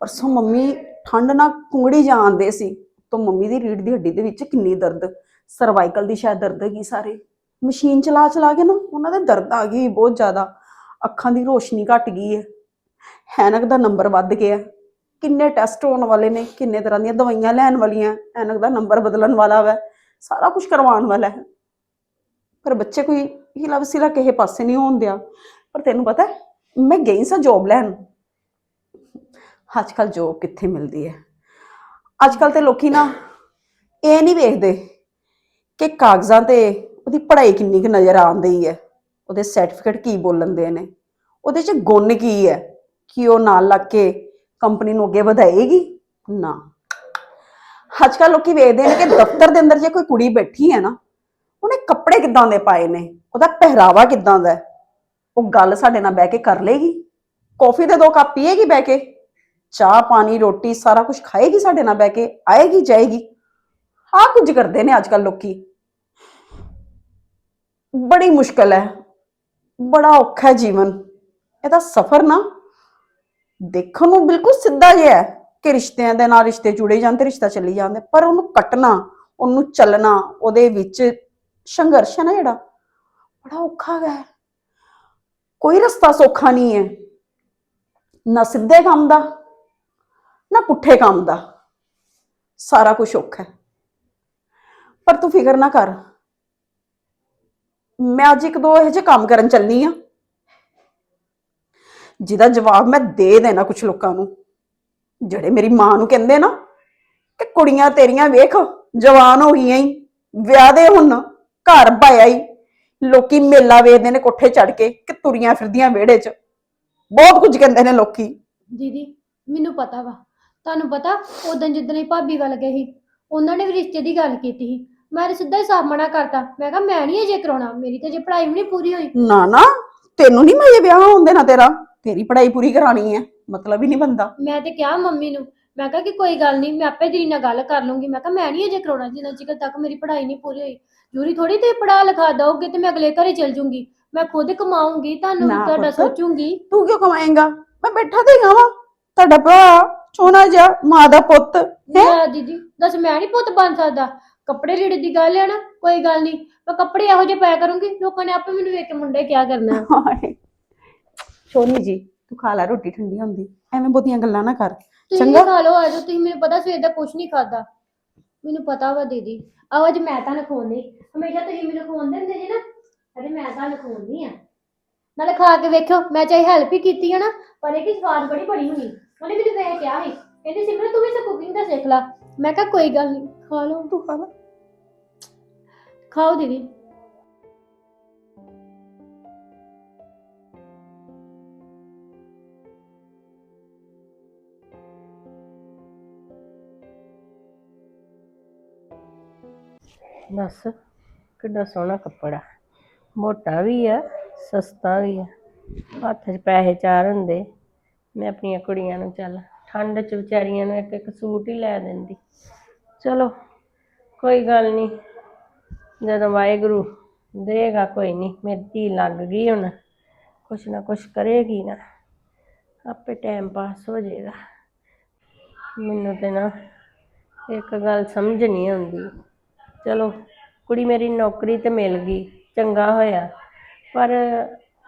ਪਰਸੋਂ ਮੰਮੀ ਠੰਡ ਨਾਲ ਕੁੰਗੜੀ ਜਾਂਦੇ ਸੀ। ਤੋਂ ਮੰਮੀ ਦੀ ਰੀੜ ਦੀ ਹੱਡੀ ਦੇ ਵਿੱਚ ਕਿੰਨੀ ਦਰਦ, ਸਰਵਾਈਕਲ ਦੀ ਸ਼ਾਇਦ ਦਰਦ ਹੈਗੀ ਸਾਰੇ। ਮਸ਼ੀਨ ਚਲਾ ਚਲਾ ਕੇ ਨਾ ਉਹਨਾਂ ਦੇ ਦਰਦ ਆ ਗਈ ਬਹੁਤ ਜ਼ਿਆਦਾ। ਅੱਖਾਂ ਦੀ ਰੋਸ਼ਨੀ ਘਟ ਗਈ ਹੈ। ਐਨਕ ਦਾ ਨੰਬਰ ਵੱਧ ਗਿਆ। ਕਿੰਨੇ ਟੈਸਟ ਹੋਣ ਵਾਲੇ ਨੇ, ਕਿੰਨੇ ਤਰ੍ਹਾਂ ਦੀਆਂ ਦਵਾਈਆਂ ਲੈਣ ਵਾਲੀਆਂ ਐਨਕ ਦਾ ਨੰਬਰ ਬਦਲਣ ਵਾਲਾ ਵੈ। ਸਾਰਾ ਕੁਝ ਕਰਵਾਉਣ ਵਾਲਾ ਹੈ। ਪਰ ਬੱਚੇ ਕੋਈ ਹਿਲਾ ਵਸੀਲਾ ਕਿਸੇ ਪਾਸੇ ਨਹੀਂ ਹੋਣ ਦਿਆ। ਪਰ ਤੈਨੂੰ ਪਤਾ ਮੈਂ ਗਈ ਸਾਂ ਜੋਬ ਲੈਣ। ਅੱਜ ਕੱਲ ਜੋਬ ਕਿੱਥੇ ਮਿਲਦੀ ਹੈ? ਅੱਜ ਕੱਲ ਤੇ ਲੋਕੀ ਨਾ ਇਹ ਨਹੀਂ ਵੇਖਦੇ ਕਿ ਕਾਗਜ਼ਾਂ ਤੇ ਉਹਦੀ ਪੜ੍ਹਾਈ ਕਿੰਨੀ ਕੁ ਨਜ਼ਰ ਆਉਂਦੀ ਹੈ। ਉਹਦੇ ਸਰਟੀਫਿਕੇਟ ਕੀ ਬੋਲਣ ਦੇ ਨੇ? ਉਹਦੇ ਚ ਗੁਣ ਕੀ ਹੈ? ਕਿ ਉਹ ਨਾਲ ਲੱਗ ਕੇ ਕੰਪਨੀ ਨੂੰ ਅੱਗੇ ਵਧਾਏਗੀ? ਨਾ। ਅੱਜ ਕੱਲ ਲੋਕੀ ਵੇਖਦੇ ਨੇ ਕਿ ਦਫ਼ਤਰ ਦੇ ਅੰਦਰ ਜੇ ਕੋਈ ਕੁੜੀ ਬੈਠੀ ਹੈ ਨਾ, ਉਹਨੇ ਕੱਪੜੇ ਕਿੱਦਾਂ ਦੇ ਪਾਏ ਨੇ? ਉਹਦਾ ਪਹਿਰਾਵਾ ਕਿੱਦਾਂ ਦਾ ਉਹ ਗੱਲ ਸਾਡੇ ਨਾਲ ਬਹਿ ਕੇ ਕਰ ਲੇਗੀ ਕੌਫੀ ਦੇ ਦੋ ਕੱਪ ਪੀਏਗੀ ਬਹਿ ਕੇ? ਚਾਹ, ਪਾਣੀ, ਰੋਟੀ, ਸਾਰਾ ਕੁਝ ਖਾਏਗੀ ਸਾਡੇ ਨਾਲ ਬਹਿ ਕੇ? ਆਏਗੀ, ਜਾਏਗੀ? ਆ ਕੁਝ ਕਰਦੇ ਨੇ ਅੱਜ ਕੱਲ ਲੋਕੀ। ਬੜੀ ਮੁਸ਼ਕਲ ਹੈ। ਬੜਾ ਔਖਾ ਜੀਵਨ। ਇਹਦਾ ਸਫ਼ਰ ਨਾ। ਦੇਖਣ ਨੂੰ ਬਿਲਕੁਲ ਸਿੱਧਾ ਜਿਹਾ ਹੈ ਕਿ ਰਿਸ਼ਤਿਆਂ ਦੇ ਨਾਲ ਰਿਸ਼ਤੇ ਜੁੜੇ ਜਾਂਦੇ ਰਿਸ਼ਤਾ ਚੱਲੀ ਜਾਂਦੇ ਪਰ ਉਹਨੂੰ ਕੱਟਣਾ, ਉਹਨੂੰ ਚੱਲਣਾ, ਉਹਦੇ ਵਿੱਚ ਸੰਘਰਸ਼ ਹੈ ਨਾ ਜਿਹੜਾ, ਬੜਾ ਔਖਾ ਹੈ। ਕੋਈ ਰਸਤਾ ਸੌਖਾ ਨਹੀਂ ਹੈ। ਨਾ ਸਿੱਧੇ ਕੰਮ ਦਾ, ਨਾ ਪੁੱਠੇ ਕੰਮ ਦਾ। ਸਾਰਾ ਕੁਝ ਔਖਾ ਹੈ। ਪਰ ਤੂੰ ਫਿਕਰ ਨਾ ਕਰ। ਮੈਂ ਅੱਜ ਇੱਕ ਦੋ ਇਹੋ ਜਿਹੇ ਕੰਮ ਕਰਨ ਚੱਲਨੀ ਆ। ਜਿਹਦਾ ਜਵਾਬ ਮੈਂ ਦੇ ਦੇਣਾ ਕੁਝ ਲੋਕਾਂ ਨੂੰ। ਜਿਹੜੇ ਮੇਰੀ ਮਾਂ ਨੂੰ ਕਹਿੰਦੇ ਨਾ ਕਿ ਕੁੜੀਆਂ ਤੇਰੀਆਂ ਵੇਖ ਜਵਾਨ ਹੋ ਗਈਆਂ ਈ ਵਿਆਹ ਦੇ ਹੁਣ ਘਰ ਪਾਇਆ ਈ। ਲੋਕੀ ਮੇਲਾ ਵੇਖਦੇ ਨੇ ਕੋਠੇ ਚੜ ਕੇ ਕਿ ਤੁਰੀਆਂ ਫਿਰਦੀਆਂ ਵਿਹੜੇ 'ਚ। ਬਹੁਤ ਕੁਝ ਕਹਿੰਦੇ ਨੇ ਲੋਕੀ। ਦੀਦੀ ਮੈਨੂੰ ਪਤਾ ਵਾ। ਤੁਹਾਨੂੰ ਪਤਾ ਉਦੋਂ ਜਿੱਦਣ ਹੀ ਭਾਬੀ ਵੱਲ ਗਏ ਸੀ ਉਹਨਾਂ ਨੇ ਵੀ ਰਿਸ਼ਤੇ ਦੀ ਗੱਲ ਕੀਤੀ ਸੀ। ਮੈਂ ਤਾਂ ਸਿੱਧਾ ਹੀ ਸਾਫ਼ ਮਨਾ ਕਰਤਾ। ਮੈਂ ਕਿਹਾ ਮੈਂ ਨਹੀਂ ਅਜੇ ਕਰਾਉਣਾ। ਮੇਰੀ ਤਾਂ ਜੇ ਪੜ੍ਹਾਈ ਵੀ ਨਹੀਂ ਪੂਰੀ ਹੋਈ। ਨਾ ਨਾ ਤੈਨੂੰ ਨਹੀਂ ਮੈਂ ਇਹ ਵਿਆਹ ਹੁੰਦੇ ਨਾ ਤੇਰਾ। ਤੇਰੀ ਪੜ੍ਹਾਈ ਪੂਰੀ ਕਰਾਣੀ ਹੈ ਮਤਲਬ ਹੀ ਨਹੀਂ ਬੰਦਾ। ਮੈਂ ਤੇ ਕਿਹਾ ਮੰਮੀ ਨੂੰ ਮੈਂ ਕਿਹਾ ਕਿ ਕੋਈ ਗੱਲ ਨਹੀਂ ਮੈਂ ਆਪੇ ਦੀਦੀ ਨਾਲ ਗੱਲ ਕਰ ਲੂੰਗੀ ਮੈਂ ਕਿਹਾ ਮੈਂ ਨਹੀਂ ਅਜੇ ਕਰਾਉਣਾ ਜਿੰਨਾ ਚਿਰ ਤੱਕ ਮੇਰੀ ਪੜ੍ਹਾਈ ਨਹੀਂ ਪੂਰੀ ਹੋਈ। ਜੂਰੀ ਥੋੜੀ ਤੇ ਪੜਾ ਲਿਖਾ ਦੋਗੇ ਤੇ ਮੈਂ ਅਗਲੇ ਘਰੇ ਚਲ ਜੂੰਗੀ। ਮੈਂ ਖੁਦ ਕਮਾਉਂਗੀ ਤੁਹਾਨੂੰ ਨਾ ਤੁਹਾਡਾ ਪੁੱਤ। ਸੋਚੂੰਗੀ। ਤੂੰ ਕਿਉਂ ਕਮਾਏਂਗਾ? ਮੈਂ ਬੈਠਾ ਤੇ ਵਾ। ਤੁਹਾਡਾ ਭਰਾ ਸੋਨਾ ਜਿਹਾ ਮਾਂ ਦਾ ਪੁੱਤ ਹੈ? ਲੈ ਦੀਦੀ ਦੱਸ ਮੈਂ ਨਹੀਂ ਪੁੱਤ ਬਣ ਸਕਦਾ। ਕੱਪੜੇ ਲੀੜੇ ਦੀ ਗੱਲ ਹੈ ਨਾ ਕੋਈ ਗੱਲ ਨਹੀਂ। ਮੈਂ ਕੱਪੜੇ ਇਹੋ ਜਿਹੇ ਪਾਇਆ ਕਰੂੰਗੀ ਲੋਕਾਂ ਨੇ ਆਪੇ ਮੈਨੂੰ ਵੇਖ ਕੇ ਮੁੰਡੇ ਕਿਆ ਕਰਨਾ। ਹਾਏ। ਸੋਨੀ ਜੀ ਤੂੰ ਖਾ ਲੈ ਰੋਟੀ ਠੰਡੀ ਹੁੰਦੀ। ਐਵੇਂ ਬਹੁਤੀਆਂ ਗੱਲਾਂ ਨਾ ਕਰ। ਤੁਸੀਂ ਵੀ ਚੰਗਾ ਖਾ ਲਓ ਆਜੋ ਤੁਸੀਂ ਮੈਨੂੰ ਪਤਾ ਸਵੇਰ ਦਾ ਕੁਛ ਨਹੀਂ ਖਾਦਾ ਮੈਨੂੰ ਪਤਾ ਵਾ ਦੀਦੀ। ਆਓ ਅੱਜ ਮੈਂ ਤੁਹਾਨੂੰ ਖਵਾਉਂਦੀ। ਹਮੇਸ਼ਾ ਤੁਸੀਂ ਮੈਨੂੰ ਖਵਾਉਂਦੇ ਹੁੰਦੇ ਜੀ ਨਾ ਅਰੇ ਮੈਂ ਤੁਹਾਨੂੰ ਖਵਾਉਂਦੀ ਆ। ਨਾਲੇ ਖਾ ਕੇ ਵੇਖਿਓ ਮੈਂ ਚਾਹੇ ਹੈਲਪ ਹੀ ਕੀਤੀ ਆ ਨਾ ਪਰ ਇਹ ਕਿ ਸਵਾਦ ਬੜੀ ਬੜੀ ਹੋਣੀ। ਉਹਨੇ ਮੈਨੂੰ ਵੇਖ ਕਿਹਾ ਸੀ। ਕਹਿੰਦੀ ਸਿਮਰਨ ਤੂੰ ਵੀ ਸੇ ਕੁਕਿੰਗ ਦਾ ਸਿੱਖ ਲੈ। ਮੈਂ ਕਿਹਾ ਕੋਈ ਗੱਲ ਨਹੀਂ ਖਾ ਲਓ। ਤੂੰ ਖਾ ਲੈ। ਖਾਓ ਦੀਦੀ। ਬਸ ਕਿੰਨਾ ਸੋਹਣਾ ਕੱਪੜਾ। ਮੋਟਾ ਵੀ ਆ, ਸਸਤਾ ਵੀ ਆ। ਹੱਥ 'ਚ ਪੈਸੇ ਚਾਰ ਹੁੰਦੇ। ਮੈਂ ਆਪਣੀਆਂ ਕੁੜੀਆਂ ਨੂੰ ਚੱਲ, ਠੰਡ 'ਚ ਵਿਚਾਰੀਆਂ ਨੂੰ ਇੱਕ ਇੱਕ ਸੂਟ ਹੀ ਲੈ ਦਿੰਦੀ। ਚਲੋ, ਕੋਈ ਗੱਲ ਨਹੀਂ ਜਦੋਂ ਵਾਹਿਗੁਰੂ ਦੇਗਾ ਕੋਈ ਨਹੀਂ ਮੇਰੀ ਧੀ ਲੱਗ ਗਈ ਹੁਣ। ਕੁਛ ਨਾ ਕੁਛ ਕਰੇਗੀ ਨਾ। ਆਪੇ ਟਾਈਮ ਪਾਸ ਹੋ ਜਾਏਗਾ ਮੈਨੂੰ ਤੇ ਨਾ ਇੱਕ ਗੱਲ ਸਮਝ ਨਹੀਂ ਆਉਂਦੀ। ਚਲੋ, ਕੁੜੀ ਮੇਰੀ ਨੌਕਰੀ ਤੇ ਮਿਲ ਗਈ, ਚੰਗਾ ਹੋਇਆ। ਪਰ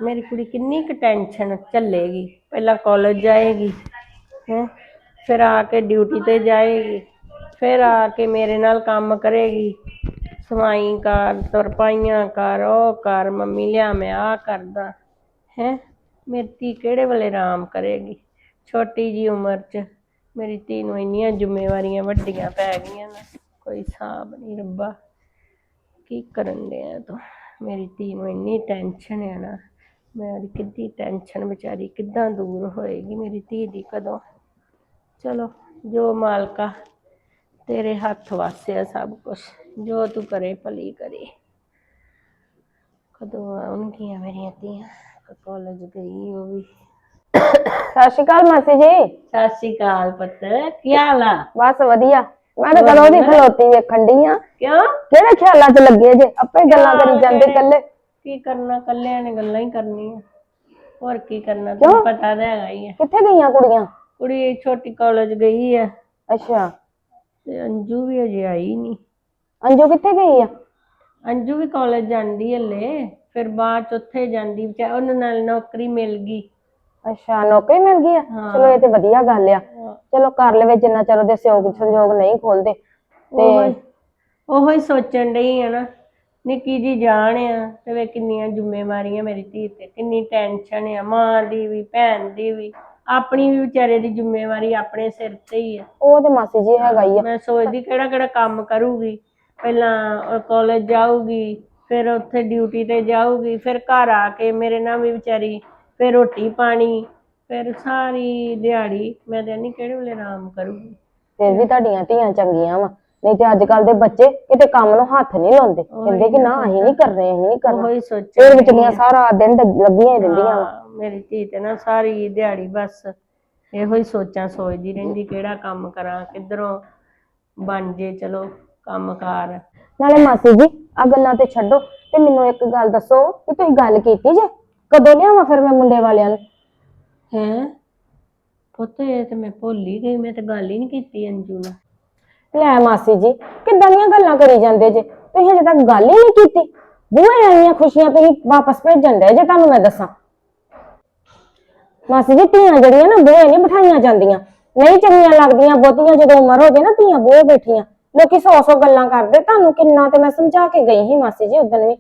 ਮੇਰੀ ਕੁੜੀ ਕਿੰਨੀ ਕੁ ਟੈਨਸ਼ਨ ਝੱਲੇਗੀ ਪਹਿਲਾਂ ਕਾਲਜ ਜਾਏਗੀ, ਹੈ, ਫਿਰ ਆ ਕੇ ਡਿਊਟੀ ਤੇ ਜਾਏਗੀ, ਫਿਰ ਆ ਕੇ ਮੇਰੇ ਨਾਲ ਕੰਮ ਕਰੇਗੀ। ਸਵਾਈ ਕਰ ਤਰਪਾਈਆਂ ਕਰ, ਉਹ ਕਰ, ਮੰਮੀ ਲਿਆ, ਮੈਂ ਆ ਕਰਦਾ, ਹੈ। ਮੇਰੀ ਧੀ ਕਿਹੜੇ ਵੇਲੇ ਆਰਾਮ ਕਰੇਗੀ? ਛੋਟੀ ਜੀ ਉਮਰ 'ਚ ਮੇਰੀ ਧੀ ਨੂੰ ਇੰਨੀਆਂ ਜ਼ਿੰਮੇਵਾਰੀਆਂ ਵੱਡੀਆਂ ਪੈ ਗਈਆਂ ਨਾ। ਕੋਈ ਹਿਸਾਬ ਨਹੀਂ ਰੱਬਾ। ਕੀ ਕਰਨ ਡਿਆ ਤੂੰ? ਮੇਰੀ ਧੀ ਨੂੰ ਇੰਨੀ ਟੈਨਸ਼ਨ ਹੈ ਨਾ। ਮੇਰੀ ਕਿੱਡੀ ਟੈਨਸ਼ਨ ਵਿਚਾਰੀ ਕਿੱਦਾਂ ਦੂਰ ਹੋਏਗੀ ਮੇਰੀ ਧੀ ਦੀ ਕਦੋਂ? ਚਲੋ ਜੋ ਮਾਲਕਾ ਤੇਰੇ ਹੱਥ ਵਾਸਿਆ ਸਭ ਕੁਝ ਜੋ ਤੂੰ ਕਰੇ ਭਲੀ ਕਰੇ। ਕਦੋਂ ਆਉਣਗੀਆਂ ਮੇਰੀਆਂ ਧੀਆਂ? ਕਾਲਜ ਗਈ ਉਹ ਵੀ। ਸਤਿ ਸ਼੍ਰੀ ਅਕਾਲ ਮਾਸੀ ਜੀ। ਸਤਿ ਸ਼੍ਰੀ ਅਕਾਲ ਪੁੱਤ ਕੀ ਹਾਲ ਆ? ਬਸ ਵਧੀਆ। ਮੈਂ ਤਾਂ ਕਦੋਂ ਦੀ ਖਲੋਤੀ ਵੇਖਣ ਡਈ ਆ। ਕਿਉਂ? ਕਿਹੜੇ ਖਿਆਲਾਂ 'ਚ ਲੱਗੇ ਜੇ ਆਪੇ ਗੱਲਾਂ ਕਰੀ ਜਾਂਦੇ ਕੱਲੇ ਕੀ ਕਰਨਾ? ਕੱਲਿਆਂ ਨੇ ਗੱਲਾਂ ਹੀ ਕਰਨੀਆਂ। ਹੋਰ ਕੀ ਕਰਨਾ? ਤੈਨੂੰ ਪਤਾ ਤਾਂ ਹੈਗਾ ਹੀ ਹੈ ਕਿੱਥੇ ਗਈਆਂ ਕੁੜੀਆਂ? ਕੁੜੀ ਛੋਟੀ ਕਾਲਜ ਗਈ ਹੈ ਅੱਛਾ। ਤੇ ਅੰਜੂ ਵੀ ਅਜੇ ਆਈ ਨਹੀਂ। ਅੰਜੂ ਕਿੱਥੇ ਗਈ ਆ? ਅੰਜੂ ਵੀ ਕਾਲਜ ਜਾਂਦੀ ਹਲੇ। ਫਿਰ ਬਾਅਦ ਚ ਉੱਥੇ ਜਾਂਦੀ। ਵਿਚਾਰ ਉਹਨੂੰ ਨਾਲ ਨੌਕਰੀ ਮਿਲ ਗਈ। ਅੱਛਾ ਨੌਕਰੀ ਮਿਲ ਗਈ ਆ? ਚਲੋ ਇਹ ਤੇ ਵਧੀਆ ਗੱਲ ਆ। ਚਲੋ ਕਰ ਲਵੇ ਜਿੰਨਾ ਚਿਰ ਉਹਦੇ ਸਿਓਗ ਸੰਜੋਗ ਨਹੀਂ ਖੋਲਦੇ। ਹੀ ਉਹੋ ਹੀ ਸੋਚਣ ਡਈ ਆ ਨਾ ਨਿੱਕੀ ਜੀ ਜਾਨ ਆ ਤੇ ਵੇ ਕਿੰਨੀਆਂ ਜ਼ਿੰਮੇਵਾਰੀਆਂ ਮੇਰੀ ਧੀ ਤੇ ਕਿੰਨੀ ਟੈਨਸ਼ਨ ਆ ਮਾਂ ਦੀ ਵੀ ਭੈਣ ਦੀ ਵੀ ਆਪਣੀ ਵੀ ਵਿਚਾਰੇ ਦੀ ਜ਼ਿੰਮੇਵਾਰੀ ਆਪਣੇ ਸਿਰ ਤੇ ਹੀ ਆ। ਉਹ ਤੇ ਮਾਸੀ ਜੀ ਹੈਗਾ ਹੀ ਆ। ਮੈਂ ਸੋਚਦੀ ਕਿਹੜਾ ਕਿਹੜਾ ਕੰਮ ਕਰੂਗੀ। ਪਹਿਲਾਂ ਕਾਲਜ ਜਾਊਗੀ ਫਿਰ ਉੱਥੇ ਡਿਊਟੀ ਤੇ ਜਾਊਗੀ ਫਿਰ ਘਰ ਆ ਕੇ ਮੇਰੇ ਨਾਲ ਵੀ ਵਿਚਾਰੀ ਫਿਰ ਰੋਟੀ ਪਾਣੀ ਫਿਰ ਸਾਰੀ ਦਿਹਾੜੀ ਮੈਂ ਤਾਂ ਨਹੀਂ ਕਿਹੜੇ ਵੇਲੇ ਆਰਾਮ ਕਰੂਗੀ। ਫਿਰ ਵੀ ਤੁਹਾਡੀਆਂ ਧੀਆਂ ਚੰਗੀਆਂ ਵਾ। ਨਹੀਂ ਤੇ ਅੱਜ ਕੱਲ ਦੇ ਬੱਚੇ ਕਿਤੇ ਕੰਮ ਨੂੰ ਹੱਥ ਨਹੀਂ ਲਾਉਂਦੇ। ਕਹਿੰਦੇ ਕਿ ਨਾ ਅਸੀਂ ਨਹੀਂ ਕਰ ਰਹੇ ਅਸੀਂ ਨਹੀਂ ਕਰਨਾ। ਉਹੀ ਸੋਚ ਫਿਰ ਵਿਚਲੀਆਂ ਸਾਰਾ ਦਿਨ ਲੱਗ- ਲੱਗੀਆਂ ਹੀ ਰਹਿੰਦੀਆਂ ਵਾ। ਹਾਂ, ਮੇਰੀ ਧੀ ਤੇ ਨਾ ਸਾਰੀ ਦਿਹਾੜੀ ਬਸ ਇਹੋ ਹੀ ਸੋਚਾਂ ਸੋਚਦੀ ਰਹਿੰਦੀ ਕਿਹੜਾ ਕੰਮ ਕਰਾਂ ਕਿੱਧਰੋਂ ਬਣ ਜੇ ਚਲੋ ਕੰਮਕਾਰ ਨਾਲੇ ਮਾਸੀ ਜੀ ਆ ਗੱਲਾਂ ਤੇ ਛੱਡੋ। ਤੇ ਮੈਨੂੰ ਇੱਕ ਗੱਲ ਦੱਸੋ ਕਿ ਤੁਸੀਂ ਗੱਲ ਕੀਤੀ ਜੇ? ਕਦੋਂ ਲਿਆਵਾਂ ਫਿਰ ਮੈਂ ਮੁੰਡੇ ਵਾਲਿਆਂ ਨੂੰ? ਹੈ? ਪੁੱਤ, ਇਹ ਤੇ ਮੈਂ ਭੁੱਲ ਹੀ ਗਈ, ਮੈਂ ਤਾਂ ਗੱਲ ਹੀ ਨਹੀਂ ਕੀਤੀ ਅੰਜੂ ਨਾਲ। ਲੈ ਮਾਸੀ ਜੀ, ਕਿੱਦਾਂ ਦੀਆਂ ਗੱਲਾਂ ਕਰੀ ਜਾਂਦੇ ਜੇ? ਤੁਸੀਂ ਹਜੇ ਤੱਕ ਗੱਲ ਹੀ ਨਹੀਂ ਕੀਤੀ। ਬੂਹੇ ਆਈਆਂ ਖੁਸ਼ੀਆਂ ਤੁਸੀਂ ਵਾਪਸ ਭੇਜਣ ਦੇ ਜੇ, ਤੁਹਾਨੂੰ ਮੈਂ ਦੱਸਾਂ। ਮਾਸੀ ਜੀ, ਧੀਆਂ ਜਿਹੜੀਆਂ ਨਾ, ਬੂਹੇ ਨਹੀਂ ਬਿਠਾਈਆਂ ਜਾਂਦੀਆਂ। ਨਹੀਂ ਚੰਗੀਆਂ ਲੱਗਦੀਆਂ, ਬਹੁਤੀਆਂ ਜਦੋਂ ਉਮਰ ਹੋ ਜਾਏ ਨਾ, ਧੀਆਂ ਬੂਹੇ ਬੈਠੀਆਂ। ਲੋਕੀ ਸੌ ਸੌ ਗੱਲਾਂ ਕਰਦੇ, ਤੁਹਾਨੂੰ ਕਿੰਨਾ ਤੇ ਮੈਂ ਸਮਝਾ ਕੇ ਗਈ ਸੀ ਮਾਸੀ ਜੀ ਉਦੋਂ ਵੀ।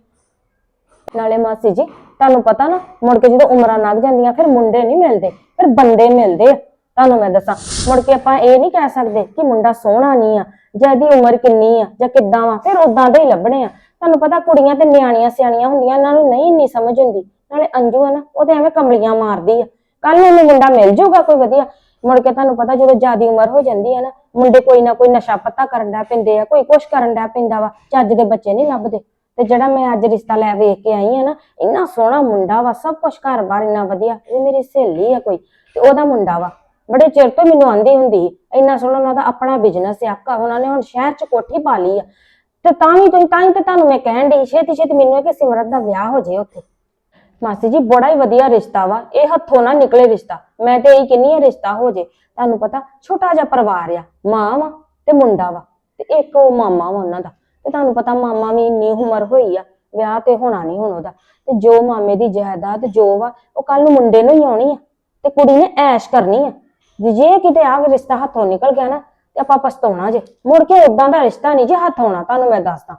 ਨਾਲੇ ਮਾਸੀ ਜੀ ਤੁਹਾਨੂੰ ਪਤਾ ਨਾ, ਮੁੜ ਕੇ ਜਦੋਂ ਉਮਰਾਂ ਲੰਘ ਜਾਂਦੀਆਂ, ਫਿਰ ਮੁੰਡੇ ਨਹੀਂ ਮਿਲਦੇ, ਫਿਰ ਬੰਦੇ ਮਿਲਦੇ ਆ। ਤੁਹਾਨੂੰ ਮੈਂ ਦੱਸਾਂ, ਮੁੜ ਕੇ ਆਪਾਂ ਇਹ ਨਹੀਂ ਕਹਿ ਸਕਦੇ ਕਿ ਮੁੰਡਾ ਸੋਹਣਾ ਨਹੀਂ ਆ, ਜਾਂ ਇਹਦੀ ਉਮਰ ਕਿੰਨੀ ਆ, ਜਾਂ ਕਿੱਦਾਂ ਵਾ, ਫਿਰ ਉਦਾਂ ਦੇ ਹੀ ਲੱਭਣੇ ਆ। ਤੁਹਾਨੂੰ ਪਤਾ ਕੁੜੀਆਂ ਤੇ ਨਿਆਣੀਆਂ ਸਿਆਣੀਆਂ ਹੁੰਦੀਆਂ, ਇਹਨਾਂ ਨੂੰ ਨਹੀਂ ਇੰਨੀ ਸਮਝ ਹੁੰਦੀ। ਨਾਲੇ ਅੰਜੂ ਆ ਨਾ, ਉਹ ਤੇ ਐਵੇਂ ਕਮਲੀਆਂ ਮਾਰਦੀ ਆ। ਕੱਲ ਨੂੰ ਉਹਨੂੰ ਮੁੰਡਾ ਮਿਲ ਜਾਊਗਾ ਕੋਈ ਵਧੀਆ। ਮੁੜ ਕੇ ਤੁਹਾਨੂੰ ਪਤਾ ਜਦੋਂ ਜ਼ਿਆਦੀ ਉਮਰ ਹੋ ਜਾਂਦੀ ਆ ਨਾ, ਮੁੰਡੇ ਕੋਈ ਨਾ ਕੋਈ ਨਸ਼ਾ ਪੱਤਾ ਕਰਨ ਦਾ ਪੈਂਦੇ ਆ, ਕੋਈ ਕੁਛ ਕਰਨ ਦਾ ਪੈਂਦਾ ਵਾ, ਚੱਜ ਦੇ ਬੱਚੇ ਨਹੀਂ ਲੱਭਦੇ। ਤੇ ਜਿਹੜਾ ਮੈਂ ਅੱਜ ਰਿਸ਼ਤਾ ਲੈ ਵੇਖ ਕੇ ਆਈ ਆ ਨਾ, ਇੰਨਾ ਸੋਹਣਾ ਮੁੰਡਾ ਵਾ, ਸਭ ਕੁਛ ਘਰ-ਬਾਰ ਇੰਨਾ ਵਧੀਆ, ਇਹ ਮੇਰੀ ਸਹੇਲੀ ਆ ਕੋਈ, ਤੇ ਉਹਦਾ ਮੁੰਡਾ ਵਾ। ਬੜੇ ਚਿਰ ਤੋਂ ਮੈਨੂੰ ਆਂਦੀ ਹੁੰਦੀ ਇੰਨਾ ਸੋਹਣਾ ਉਹਨਾਂ ਦਾ ਆਪਣਾ ਬਿਜ਼ਨਸ ਆ ਕਾ ਉਹਨਾਂ ਨੇ ਹੁਣ ਸ਼ਹਿਰ ਚ ਕੋਠੀ ਪਾ ਲਈ ਆ। ਤੇ ਤਾਂ ਵੀ ਤੁਸੀਂ ਤਾਂ ਹੀ ਤੇ ਤੁਹਾਨੂੰ ਮੈਂ ਕਹਿਣ ਡਈ, ਛੇਤੀ ਛੇਤੀ ਮੈਨੂੰ ਇਹ ਕਿ ਸਿਮਰਤ ਦਾ ਵਿਆਹ ਹੋ ਜੇ ਉੱਥੇ। ਮਾਸੀ ਜੀ, ਬੜਾ ਹੀ ਵਧੀਆ ਰਿਸ਼ਤਾ ਵਾ, ਇਹ ਹੱਥੋਂ ਨਾ ਨਿਕਲੇ ਰਿਸ਼ਤਾ। ਮੈਂ ਤੇ ਇਹੀ ਕਹਿੰਨੀ ਆ, ਰਿਸ਼ਤਾ ਹੋ ਜੇ। ਤੁਹਾਨੂੰ ਪਤਾ, ਛੋਟਾ ਜਿਹਾ ਪਰਿਵਾਰ ਆ, ਮਾਂ ਵਾ ਤੇ ਮੁੰਡਾ ਵਾ, ਤੇ ਇੱਕ ਉਹ ਮਾਮਾ ਵਾ ਉਹਨਾਂ ਦਾ। ਤੇ ਤੁਹਾਨੂੰ ਪਤਾ ਮਾਮਾ ਵੀ ਇੰਨੀ ਉਮਰ ਹੋਈ ਆ, ਵਿਆਹ ਤੇ ਹੋਣਾ ਨਹੀਂ ਹੁਣ ਉਹਦਾ। ਤੇ ਜੋ ਮਾਮੇ ਦੀ ਜਾਇਦਾਦ ਜੋ ਵਾ, ਉਹ ਕੱਲ ਨੂੰ ਮੁੰਡੇ ਨੂੰ ਹੀ ਆਉਣੀ ਆ, ਤੇ ਕੁੜੀ ਨੇ ਐਸ਼ ਕਰਨੀ ਆ। ਜੇ ਜੇ ਕਿਤੇ ਆ ਰਿਸ਼ਤਾ ਹੱਥੋਂ ਨਿਕਲ ਗਿਆ ਨਾ, ਤੇ ਆਪਾਂ ਪਛਤਾਉਣਾ ਜੇ। ਮੁੜ ਕੇ ਉਦਾਂ ਦਾ ਰਿਸ਼ਤਾ ਨਹੀਂ ਜੇ ਹੱਥ ਆਉਣਾ, ਤੁਹਾਨੂੰ ਮੈਂ ਦੱਸਦਾ।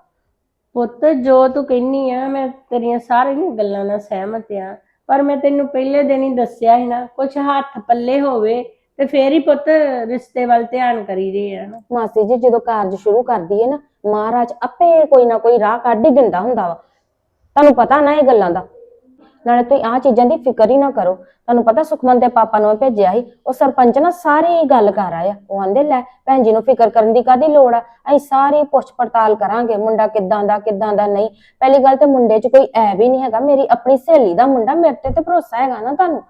ਪੁੱਤ, ਜੋ ਤੂੰ ਕਹਿੰਨੀ ਆ, ਮੈਂ ਤੇਰੀਆਂ ਸਾਰੀਆਂ ਗੱਲਾਂ ਨਾਲ ਸਹਿਮਤ ਆ। ਪਰ ਮੈਂ ਤੈਨੂੰ ਪਹਿਲੇ ਦਿਨ ਹੀ ਦੱਸਿਆ ਸੀ ਨਾ, ਕੁਛ ਹੱਥ ਪੱਲੇ ਹੋਵੇ ਤੇ ਫੇਰ ਹੀ ਪੁੱਤ ਰਿਸ਼ਤੇ ਵੱਲ ਧਿਆਨ ਕਰੀਦੇ ਆ ਮਾਸੀ ਜੀ, ਜਦੋਂ ਕਾਰਜ ਸ਼ੁਰੂ ਕਰਦੀ ਹੈ ਨਾ, ਮਹਾਰਾਜ ਆਪੇ ਕੋਈ ਨਾ ਕੋਈ ਰਾਹ ਕੱਢ ਹੀ ਦਿੰਦਾ ਹੁੰਦਾ ਵਾ। ਤੁਹਾਨੂੰ ਪਤਾ ਨਾ ਇਹ ਗੱਲਾਂ ਦਾ। ਨਾਲੇ ਤੁਸੀਂ ਆਹ ਚੀਜ਼ਾਂ ਦੀ ਫਿਕਰ ਹੀ ਨਾ ਕਰੋ। ਤੁਹਾਨੂੰ ਪਤਾ ਸੁਖਮਨ ਦੇ ਪਾਪਾ ਨੂੰ ਮੈਂ ਭੇਜਿਆ ਸੀ, ਉਹ ਸਰਪੰਚ ਨਾ ਸਾਰੀ ਗੱਲ ਕਰ ਆਇਆ। ਉਹ ਆਂਦੇ, ਲੈ, ਭੈਣ ਜੀ ਨੂੰ ਫਿਕਰ ਕਰਨ ਦੀ ਕਾਦੀ ਲੋੜ ਆ? ਅਸੀਂ ਸਾਰੀ ਪੁੱਛ ਪੜਤਾਲ ਕਰਾਂਗੇ, ਮੁੰਡਾ ਕਿੱਦਾਂ ਦਾ ਕਿੱਦਾਂ ਦਾ ਨਹੀਂ। ਪਹਿਲੀ ਗੱਲ ਤੇ ਮੁੰਡੇ 'ਚ ਕੋਈ ਐਬ ਵੀ ਨਹੀਂ ਹੈਗਾ। ਮੇਰੀ ਆਪਣੀ ਸਹੇਲੀ ਦਾ ਮੁੰਡਾ ਮੇਰੇ ਤੇ ਤੇ ਭਰੋਸਾ ਹੈਗਾ ਨਾ ਤੁਹਾਨੂੰ।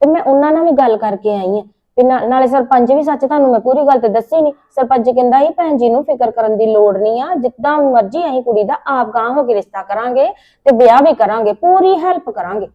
ਤੇ ਮੈਂ ਉਹਨਾਂ ਨਾਲ ਵੀ ਗੱਲ ਕਰਕੇ ਆਈ ਆ। ਤੇ ਨਾ- ਨਾਲੇ ਸਰਪੰਚ ਵੀ ਸੱਚ ਤੁਹਾਨੂੰ ਮੈਂ ਪੂਰੀ ਗੱਲ ਤੇ ਦੱਸੀ ਨਹੀਂ ਸਰਪੰਚ ਕਹਿੰਦਾ ਹੀ ਭੈਣ ਜੀ ਨੂੰ ਫਿਕਰ ਕਰਨ ਦੀ ਲੋੜ ਨਹੀਂ ਆ। ਜਿੱਦਾਂ ਮਰਜ਼ੀ ਅਸੀਂ ਕੁੜੀ ਦਾ ਆਪ ਗਾਂ ਹੋ ਕੇ ਰਿਸ਼ਤਾ ਕਰਾਂਗੇ ਤੇ ਵਿਆਹ ਵੀ ਕਰਾਂਗੇ, ਪੂਰੀ ਹੈਲਪ ਕਰਾਂਗੇ।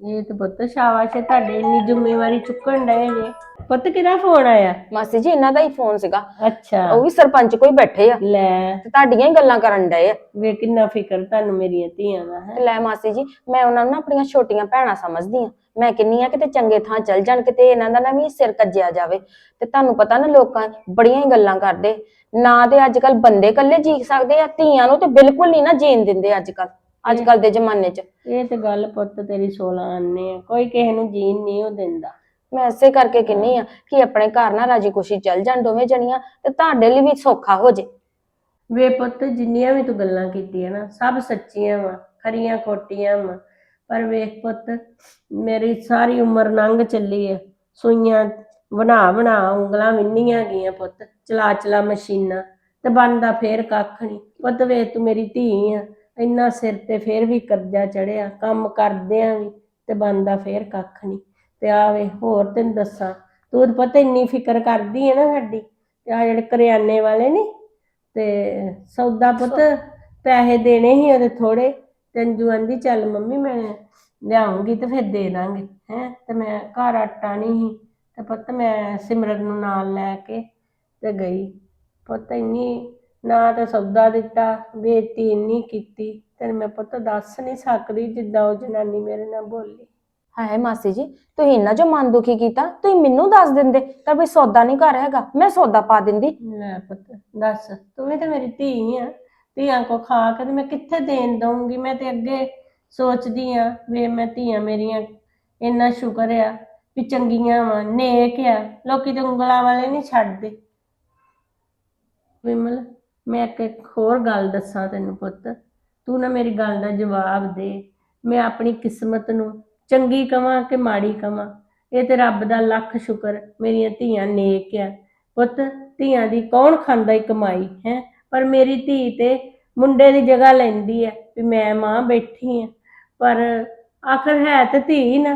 ਇਹ ਤੇ ਪੁੱਤ ਸ਼ਾਬਾਸ਼ ਹੈ ਤੁਹਾਡੇ ਇੰਨੀ ਜ਼ਿੰਮੇਵਾਰੀ ਚੁੱਕਣ ਡਏ ਜੇ। ਪੁੱਤ ਕਿਹਦਾ ਫੋਨ ਆਇਆ? ਮਾਸੀ ਜੀ ਇਹਨਾਂ ਦਾ ਹੀ ਫੋਨ ਸੀਗਾ। ਅੱਛਾ। ਉਹ ਵੀ ਸਰਪੰਚ ਕੋਈ ਬੈਠੇ ਆ। ਲੈ। ਤੇ ਤੁਹਾਡੀਆਂ ਹੀ ਗੱਲਾਂ ਕਰਨ ਡਏ ਆ। ਵੇ ਕਿੰਨਾ ਫਿਕਰ ਤੁਹਾਨੂੰ ਮੇਰੀਆਂ ਧੀਆਂ ਦਾ ਹੈ? ਲੈ ਮਾਸੀ ਜੀ ਮੈਂ ਉਹਨਾਂ ਨੂੰ ਨਾ ਆਪਣੀਆਂ ਛੋਟੀਆਂ ਭੈਣਾਂ ਸਮਝਦੀ ਆ। ਮੈਂ ਕਿੰਨੀ ਆ ਕਿਤੇ ਚੰਗੇ ਥਾਂ ਚੱਲ ਜਾਣ ਕਿਤੇ ਇਹਨਾਂ ਦਾ ਨਾ ਵੀ ਸਿਰ ਕੱਜਿਆ ਜਾਵੇ। ਤੇ ਤੁਹਾਨੂੰ ਪਤਾ ਨਾ ਲੋਕਾਂ ਬੜੀਆਂ ਹੀ ਗੱਲਾਂ ਕਰਦੇ। ਨਾ ਤੇ ਅੱਜ ਕੱਲ ਬੰਦੇ ਇਕੱਲੇ ਜੀ ਸਕਦੇ ਆ ਧੀਆਂ ਨੂੰ ਤੇ ਬਿਲਕੁਲ ਨਹੀਂ ਨਾ ਜੀਣ ਦਿੰਦੇ ਅੱਜ ਕੱਲ ਅੱਜ ਕੱਲ ਦੇ ਜ਼ਮਾਨੇ 'ਚ। ਇਹ ਤੇ ਗੱਲ ਪੁੱਤ ਤੇਰੀ 16 ਆਨੇ ਆ। ਕੋਈ ਕਿਸੇ ਨੂੰ ਜੀਣ ਨਹੀਂ ਉਹ ਦਿੰਦਾ। ਮੈਂ ਐਸੇ ਕਰਕੇ ਕਿੰਨੀ ਆ ਕਿ ਆਪਣੇ ਘਰ ਨਾ ਰਾਜੀ ਖੁਸ਼ੀ ਚੱਲ ਜਾਣ ਦੋਵੇਂ ਜਣੀਆਂ ਤੇ ਤੁਹਾਡੇ ਲਈ ਵੀ ਸੌਖਾ ਹੋ ਜੇ। ਵੇ ਪੁੱਤ ਜਿੰਨੀਆਂ ਵੀ ਤੂੰ ਗੱਲਾਂ ਕੀਤੀਆਂ ਨਾ ਸਭ ਸੱਚੀਆਂ ਵਾ ਖਰੀਆਂ ਖੋਟੀਆਂ ਵਾ। ਪਰ ਵੇਖ ਪੁੱਤ ਮੇਰੀ ਸਾਰੀ ਉਮਰ ਲੰਘ ਚੱਲੀ ਹੈ ਸੂਈਆਂ ਬਣਾ ਬਣਾ ਉਂਗਲਾਂ ਵਿੰਨੀਆਂ ਗਈਆਂ ਪੁੱਤ ਚਲਾ ਚਲਾ ਮਸ਼ੀਨਾਂ ਤੇ ਬਣਦਾ ਫੇਰ ਕੱਖ ਨਹੀਂ। ਪੁੱਤ ਵੇ ਤੂੰ ਮੇਰੀ ਧੀ ਆ। ਇੰਨਾ ਸਿਰ ਤੇ ਫੇਰ ਵੀ ਕਰਜ਼ਾ ਚੜਿਆ ਕੰਮ ਕਰਦਿਆਂ ਵੀ ਤੇ ਬਣਦਾ ਫੇਰ ਕੱਖ ਨਹੀਂ। ਤੇ ਆ ਵੇ ਹੋਰ ਤੈਨੂੰ ਦੱਸਾਂ ਤੂੰ ਤਾਂ ਪਤਾ ਇੰਨੀ ਫਿਕਰ ਕਰਦੀ ਹੈ ਨਾ ਸਾਡੀ ਤੇ ਆ ਜਿਹੜੇ ਕਰਿਆਨੇ ਵਾਲੇ ਨੇ ਤੇ ਸੌਦਾ ਪੁੱਤ ਪੈਸੇ ਦੇਣੇ ਸੀ ਉਹਦੇ ਥੋੜੇ ਤੇ ਅੰਜੂ ਆਂਦੀ ਚੱਲ ਮੰਮੀ ਮੈਂ ਲਿਆਉਂਗੀ ਤੇ ਫਿਰ ਦੇ ਦਾਂਗੇ ਹੈ ਤੇ ਮੈਂ ਘਰ ਆਟਾ ਨਹੀਂ ਸੀ ਤੇ ਪੁੱਤ ਮੈਂ ਸਿਮਰਨ ਨੂੰ ਨਾਲ ਲੈ ਕੇ ਤੇ ਗਈ। ਪੁੱਤ ਇੰਨੀ ਨਾ ਤਾਂ ਸੌਦਾ ਦਿੱਤਾ ਬੇਇੱਜ਼ਤੀ ਇੰਨੀ ਕੀਤੀ ਤੇ ਮੈਂ ਪੁੱਤ ਦੱਸ ਨਹੀਂ ਸਕਦੀ ਜਿੱਦਾਂ ਉਹ ਜਨਾਨੀ ਮੇਰੇ ਨਾਲ ਬੋਲੀ। ਹਾਏ ਮਾਸੀ ਜੀ ਤੁਸੀਂ ਇੰਨਾ ਜੋ ਮਨ ਦੁਖੀ ਕੀਤਾ ਤੁਸੀਂ ਮੈਨੂੰ ਦੱਸ ਦਿੰਦੇ ਤਾਂ ਵੀ ਸੌਦਾ ਨਹੀਂ ਘਰ ਹੈਗਾ ਮੈਂ ਸੌਦਾ ਪਾ ਦਿੰਦੀ। ਲੈ ਪੁੱਤ ਦੱਸ ਤੂੰ ਵੀ ਤਾਂ ਮੇਰੀ ਧੀ ਆ ਧੀਆਂ ਕੋ ਖਾ ਕੇ ਤੇ ਮੈਂ ਕਿੱਥੇ ਦੇਣ ਦਊਂਗੀ? ਮੈਂ ਤੇ ਅੱਗੇ ਸੋਚਦੀ ਆ ਵੀ ਮੈਂ ਧੀਆਂ ਮੇਰੀਆਂ ਇੰਨਾ ਸ਼ੁਕਰ ਆ ਵੀ ਚੰਗੀਆਂ ਵਾ ਨੇਕ ਆ ਲੋਕੀ ਤੇ ਉਂਗਲਾਂ ਵਾਲੇ ਨਹੀਂ ਛੱਡਦੇ। ਵਿਮਲ ਮੈਂ ਇੱਕ ਇੱਕ ਹੋਰ ਗੱਲ ਦੱਸਾਂ ਤੈਨੂੰ ਪੁੱਤ। ਤੂੰ ਨਾ ਮੇਰੀ ਗੱਲ ਦਾ ਜਵਾਬ ਦੇ। ਮੈਂ ਆਪਣੀ ਕਿਸਮਤ ਨੂੰ ਚੰਗੀ ਕਵਾਂ ਕਿ ਮਾੜੀ ਕਵਾਂ? ਇਹ ਤੇ ਰੱਬ ਦਾ ਲੱਖ ਸ਼ੁਕਰ ਮੇਰੀਆਂ ਧੀਆਂ ਨੇਕ ਆ ਪੁੱਤ, ਧੀਆਂ ਦੀ ਕੌਣ ਖਾਂਦਾ ਈ ਕਮਾਈ, ਹੈ? ਪਰ ਮੇਰੀ ਧੀ ਤੇ ਮੁੰਡੇ ਦੀ ਜਗ੍ਹਾ ਲੈਂਦੀ ਹੈ ਵੀ ਮੈਂ ਮਾਂ ਬੈਠੀ ਆ। ਪਰ ਆਖਰ ਹੈ ਤੇ ਧੀ ਨਾ।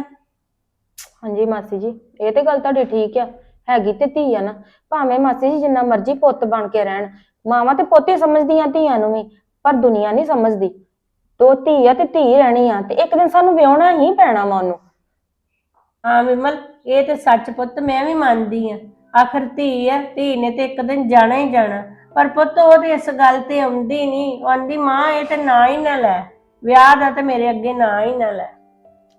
ਹਾਂਜੀ ਮਾਸੀ ਜੀ, ਇਹ ਤੇ ਗੱਲ ਤੁਹਾਡੀ ਠੀਕ ਆ ਹੈਗੀ ਤੇ ਧੀ ਆ ਨਾ, ਭਾਵੇਂ ਮਾਸੀ ਜੀ ਜਿੰਨਾ ਮਰਜ਼ੀ ਪੁੱਤ ਬਣ ਕੇ ਰਹਿਣ, ਮਾਵਾਂ ਤੇ ਪੋਤੇ ਸਮਝਦੀਆਂ ਧੀਆਂ ਨੂੰ ਵੀ, ਪਰ ਦੁਨੀਆ ਨਹੀਂ ਸਮਝਦੀ। ਤੋ ਧੀ ਆ ਤੇ ਧੀ ਰਹਿਣੀ ਆ, ਤੇ ਇੱਕ ਦਿਨ ਸਾਨੂੰ ਵਿਆਹਣਾ ਹੀ ਪੈਣਾ ਵਾ ਉਹਨੂੰ। ਹਾਂ ਵਿਮਲ, ਇਹ ਤੇ ਸੱਚ ਪੁੱਤ, ਮੈਂ ਵੀ ਮੰਨਦੀ ਆ। ਆਖਰ ਧੀ ਆ, ਧੀ ਨੇ ਤੇ ਇੱਕ ਦਿਨ ਜਾਣਾ ਹੀ ਜਾਣਾ। ਪਰ ਪੁੱਤ, ਉਹ ਤੇ ਇਸ ਗੱਲ ਤੇ ਆਉਂਦੀ ਨਹੀਂ, ਉਹ ਆਂਦੀ, ਮਾਂ, ਇਹ ਤੇ ਨਾ ਹੀ ਨਾ ਲੈ। ਵਿਆਹ ਦਾ ਤੇ ਮੇਰੇ ਅੱਗੇ ਨਾ ਹੀ ਨਾ ਲੈ।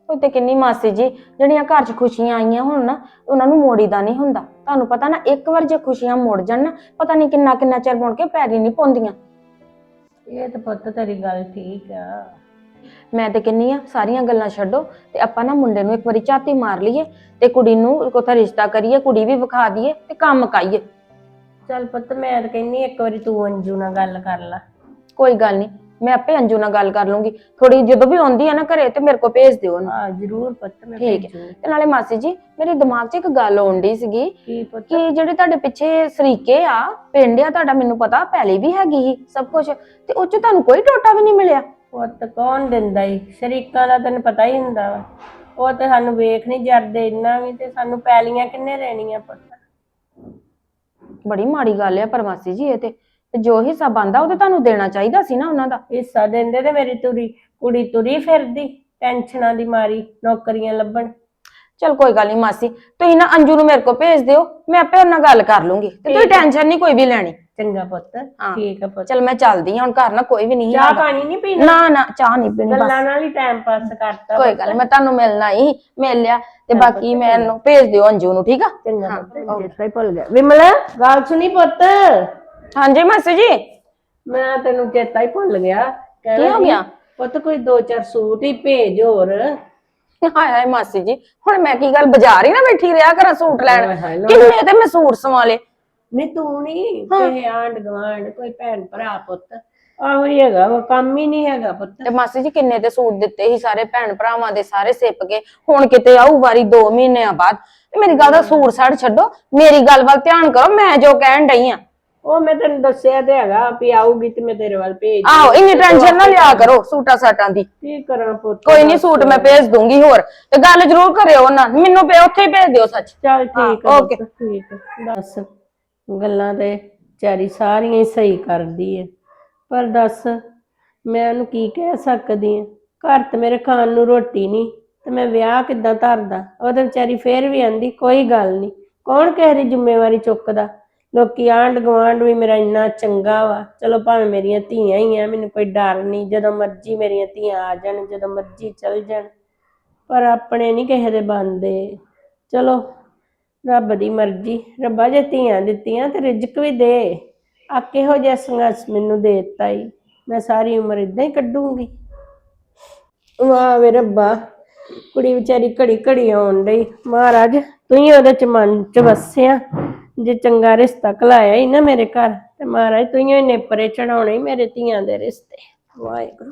ਉਹ ਤੇ ਕਿੰਨੀ ਮਾਸੀ ਜੀ ਜਿਹੜੀਆਂ ਘਰ 'ਚ ਖੁਸ਼ੀਆਂ ਆਈਆਂ ਹੁਣ ਨਾ ਉਹਨਾਂ ਨੂੰ ਮੋੜੀਦਾ ਨਹੀਂ ਹੁੰਦਾ। ਤੁਹਾਨੂੰ ਪਤਾ ਨਾ ਇੱਕ ਵਾਰ ਜੇ ਖੁਸ਼ੀਆਂ ਮੁੜ ਜਾਣ ਨਾ ਪਤਾ ਨਹੀਂ ਕਿੰਨਾ ਕਿੰਨਾ ਚਿਰ ਮੁੜ ਕੇ ਪੈਰੀ ਨਹੀਂ ਪਾਉਂਦੀਆਂ ਇਹ ਤੇ ਪੁੱਤ ਤੇਰੀ ਗੱਲ ਠੀਕ ਆ। ਮੈਂ ਤੇ ਕਿੰਨੀ ਆ ਸਾਰੀਆਂ ਗੱਲਾਂ ਛੱਡੋ ਤੇ ਆਪਾਂ ਨਾ ਮੁੰਡੇ ਨੂੰ ਇੱਕ ਵਾਰੀ ਝਾਤੀ ਮਾਰ ਲਈਏ ਤੇ ਕੁੜੀ ਨੂੰ ਕੋਥਾ ਰਿਸ਼ਤਾ ਕਰੀਏ ਕੁੜੀ ਵੀ ਵਿਖਾ ਦਈਏ ਤੇ ਕੰਮ ਮੁਕਾਈਏ ਚੱਲ ਪੁੱਤ ਮੈਂ ਤਾਂ ਕਹਿੰਨੀ ਇੱਕ ਵਾਰੀ ਤੂੰ ਅੰਜੂ ਨਾਲ ਗੱਲ ਕਰ ਲੈ। ਕੋਈ ਗੱਲ ਨਹੀਂ ਮੈਂ ਆਪੇ ਅੰਜੂ ਨਾਲ ਗੱਲ ਕਰ ਲੂੰਗੀ। ਥੋੜੀ ਜਦੋਂ ਵੀ ਆਉਂਦੀ ਆ ਨਾ ਘਰੇ ਤੇ ਮੇਰੇ ਕੋਲ ਭੇਜ ਦਿਓ ਉਹਨੂੰ। ਹਾਂ ਜ਼ਰੂਰ ਪੁੱਤ ਮੈਂ ਠੀਕ ਹੈ। ਭੇਜੂ। ਤੇ ਨਾਲੇ ਮਾਸੀ ਜੀ ਮੇਰੇ ਦਿਮਾਗ 'ਚ ਇੱਕ ਗੱਲ ਆਉਣ ਡਈ ਸੀਗੀ ਕੀ ਪੁੱਤ? ਕਿ ਜਿਹੜੇ ਤੁਹਾਡੇ ਪਿੱਛੇ ਸਰੀਕੇ ਆ ਪਿੰਡ ਆ ਤੁਹਾਡਾ ਮੈਨੂੰ ਪਤਾ ਪਹਿਲੇ ਵੀ ਹੈਗੀ ਸੀ ਸਭ ਕੁਝ ਤੇ ਉਹ 'ਚ ਤੁਹਾਨੂੰ ਕੋਈ ਟੋਟਾ ਵੀ ਨਹੀਂ ਮਿਲਿਆ। ਪੁੱਤ ਕੌਣ ਦਿੰਦਾ ਈ? ਸ਼ਰੀਕਾਂ ਦਾ ਤੈਨੂੰ ਪਤਾ ਹੀ ਹੁੰਦਾ ਵਾ। ਉਹ ਤੇ ਸਾਨੂੰ ਵੇਖ ਨਹੀਂ ਜਰਦੇ ਇੰਨਾ ਵੀ ਤੇ ਸਾਨੂੰ ਪੈਲੀਆਂ ਕਿੰਨੇ ਦੇਣੀਆਂ ਪੁੱਤ? ਬੜੀ ਮਾੜੀ ਗੱਲ ਆ ਪਰਮਾਸੀ ਜੀ ਇਹ ਤੇ ਤੇ ਜੋ ਹਿੱਸਾ ਬੰਦਾ ਉਹ ਤੇ ਤੁਹਾਨੂੰ ਦੇਣਾ ਚਾਹੀਦਾ ਸੀ ਨਾ ਉਹਨਾਂ ਦਾ। ਹਿੱਸਾ ਦਿੰਦੇ ਤੇ ਮੇਰੀ ਤੁਰੀ ਕੁੜੀ ਤੁਰੀ ਫਿਰਦੀ ਟੈਨਸ਼ਨਾਂ ਦੀ ਮਾਰੀ ਨੌਕਰੀਆਂ ਲੱਭਣ। ਚਲ ਕੋਈ ਗੱਲ ਨਹੀਂ ਮਾਸੀ ਤੁਸੀਂ ਨਾ ਅੰਜੂ ਨੂੰ ਮੇਰੇ ਕੋਲ ਭੇਜ ਦਿਓ ਮੈਂ ਆਪੇ ਉਹਨਾਂ ਨਾਲ ਗੱਲ ਕਰ ਲੂੰਗੀ। ਤੇ ਤੁਸੀਂ ਟੈਨਸ਼ਨ ਨਹੀਂ ਕੋਈ ਵੀ ਲੈਣੀ। ਚੰਗਾ ਪੁੱਤ ਹਾਂ। ਠੀਕ ਆ ਪੁੱਤ। ਚਲ ਮੈਂ ਚੱਲਦੀ ਹਾਂ ਹੁਣ ਘਰ ਨਾ ਕੋਈ ਵੀ ਨਹੀਂ ਚਾਹ ਹੈਗਾ। ਪਾਣੀ ਨਹੀਂ ਪੀਣਾ? ਨਾ ਨਾ ਚਾਹ ਨਹੀਂ ਪੀਣੀ ਬਸ। ਗੱਲਾਂ ਨਾਲ ਹੀ ਟਾਈਮ ਪਾਸ ਕਰਤਾ ਕੋਈ ਗੱਲ ਨੀ, ਮੈਂ ਤੁਹਾਨੂੰ ਮਿਲਣਾ ਹੀ ਮਿਲ ਲਿਆ। ਤੇ ਬਾਕੀ ਮੈਨੂੰ ਭੇਜ ਦਿਓ ਅੰਜੂ ਨੂੰ ਠੀਕ ਆ? ਚੰਗਾ ਪੁੱਤ ਚੇਤਾ ਹੀ ਭੁੱਲ ਗਿਆ। ਵਿਮਲ ਗੱਲ ਸੁਣੀ ਪੁੱਤ? ਹਾਂਜੀ ਮਾਸੀ ਜੀ। ਮੈਂ ਤੈਨੂੰ ਚੇਤਾ ਹੀ ਭੁੱਲ ਗਿਆ। ਕੀ ਹੋ ਗਿਆ? ਪੁੱਤ ਕੋਈ ਦੋ ਚਾਰ ਸੂਟ ਹੀ ਭੇਜ ਹੋਰ। ਹਾਏ ਹਾਏ ਮਾਸੀ ਜੀ ਹੁਣ ਮੈਂ ਕੀ ਗੱਲ ਬਾਜ਼ਾਰ ਹੀ ਨਾ ਬੈਠੀ ਰਿਹਾ ਕਰਾਂ ਸੂਟ ਲੈਣ? ਹਾਏ। ਕਿੰਨੇ ਤੇ ਮੈਂ ਸੂਟ ਸਵਾ ਲਏ? ਨਹੀਂ ਤੂੰ ਨਹੀਂ ਕੋਈ ਆਂਡ ਗਵਾਂਡ ਕੋਈ ਭੈਣ ਭਰਾ ਪੁੱਤ। ਆਹੋ ਹੀ ਹੈਗਾ ਵਾ ਕੰਮ ਹੀ ਨਹੀਂ ਹੈਗਾ ਪੁੱਤ। ਤੇ ਮਾਸੀ ਜੀ ਕਿੰਨੇ ਤੇ ਸੂਟ ਦਿੱਤੇ ਸੀ ਸਾਰੇ ਭੈਣ ਭਰਾਵਾਂ ਦੇ ਸਾਰੇ ਸਿੱਪ ਕੇ? ਹੁਣ ਕਿਤੇ ਆਊ ਵਾਰੀ 2 ਮਹੀਨਿਆਂ ਬਾਅਦ? ਤੇ ਮੇਰੀ ਗੱਲ ਦਾ ਸੂਟ ਸਾੜ ਛੱਡੋ। ਮੇਰੀ ਗੱਲ ਵੱਲ ਧਿਆਨ ਕਰੋ ਮੈਂ ਜੋ ਕਹਿਣ ਡਈ ਆ। ਉਹ ਮੈਂ ਤੈਨੂੰ ਦੱਸਿਆ ਤੇ ਹੈਗਾ ਵੀ ਆਊਗੀ ਤੇ ਮੈਂ ਤੇਰੇ ਵੱਲ ਭੇਜ ਆਹੋ ਇੰਨੀ ਟੈਨਸ਼ਨ ਨਾ ਲਿਆ ਕਰੋ ਸੂਟਾਂ ਸਾਟਾਂ ਦੀ। ਕੀ ਕਰਾਂ ਪੁੱਤ? ਕੋਈ ਨਹੀਂ ਸੂਟ ਮੈਂ ਭੇਜ ਦੂੰਗੀ ਹੋਰ। ਤੇ ਗੱਲ ਜ਼ਰੂਰ ਕਰਿਓ ਉਹਨਾਂ ਨਾਲ। ਮੈਨੂੰ ਪੇ ਉੱਥੇ ਹੀ ਭੇਜ ਦਿਓ ਸੱਚ। ਚੱਲ ਠੀਕ okay। ਪੁੱਤ, ਠੀਕ ਹੈ ਦੱਸ। ਗੱਲਾਂ ਤੇ ਚਾਰੀ ਸਾਰੀਆਂ ਹੀ ਸਹੀ ਕਰਦੀ ਹੈ ਪਰ ਦੱਸ ਮੈਂ ਉਹਨੂੰ ਕੀ ਕਹਿ ਸਕਦੀ ਹਾਂ ਘਰ ਤੇ ਮੇਰੇ ਖਾਣ ਨੂੰ ਰੋਟੀ ਨਹੀਂ ਤੇ ਮੈਂ ਵਿਆਹ ਕਿੱਦਾਂ ਧਰਦਾ? ਉਹ ਤੇ ਵਿਚਾਰੀ ਫੇਰ ਵੀ ਆਂਦੀ ਕੋਈ ਗੱਲ ਨਹੀਂ ਕੌਣ ਕਿਸੇ ਦੀ ਜ਼ਿੰਮੇਵਾਰੀ ਚੁੱਕਦਾ? ਲੋਕੀ ਆਂਢ ਗੁਆਂਢ ਵੀ ਮੇਰਾ ਇੰਨਾ ਚੰਗਾ ਵਾ। ਚਲੋ ਭਾਵੇਂ ਮੇਰੀਆਂ ਧੀਆਂ ਹੀ ਆ, ਮੈਨੂੰ ਕੋਈ ਡਰ ਨਹੀਂ, ਜਦੋਂ ਮਰਜ਼ੀ ਮੇਰੀਆਂ ਧੀਆਂ ਆ ਜਾਣ, ਜਦੋਂ ਮਰਜ਼ੀ ਚਲ ਜਾਣ। ਪਰ ਆਪਣੇ ਨਹੀਂ ਕਿਸੇ ਦੇ ਬੰਦੇ ਚਲੋ, ਰੱਬ ਦੀ ਮਰਜ਼ੀ। ਰੱਬਾ ਜੇ ਧੀਆਂ ਦਿੱਤੀਆਂ ਤੇ ਰਿਜ਼ਕ ਵੀ ਦੇ। ਆ ਕਿਹੋ ਜਿਹਾ ਸੰਘਰਸ਼ ਮੈਨੂੰ ਦੇ ਦਿੱਤਾ ਈ। ਮੈਂ ਸਾਰੀ ਉਮਰ ਇਦਾਂ ਹੀ ਕੱਢੂੰਗੀ। ਵਾਹ ਵੇ ਰੱਬਾ, ਕੁੜੀ ਵਿਚਾਰੀ ਘੜੀ ਘੜੀ ਆਉਣ ਡਈ। ਮਹਾਰਾਜ ਤੂੰ ਹੀ ਉਹਦੇ ਚ ਮਨ ਚ ਵਸਿਆ। ਜੇ ਚੰਗਾ ਰਿਸ਼ਤਾ ਕਲਾਇਆ ਹੀ ਨਾ ਮੇਰੇ ਘਰ, ਤੇ ਮਹਾਰਾਜ ਤੂੰ ਹੀ ਨੇਪਰੇ ਚੜਾਉਣੇ ਈ ਮੇਰੇ ਧੀਆਂ ਦੇ ਰਿਸ਼ਤੇ। ਵਾਹਿਗੁਰੂ।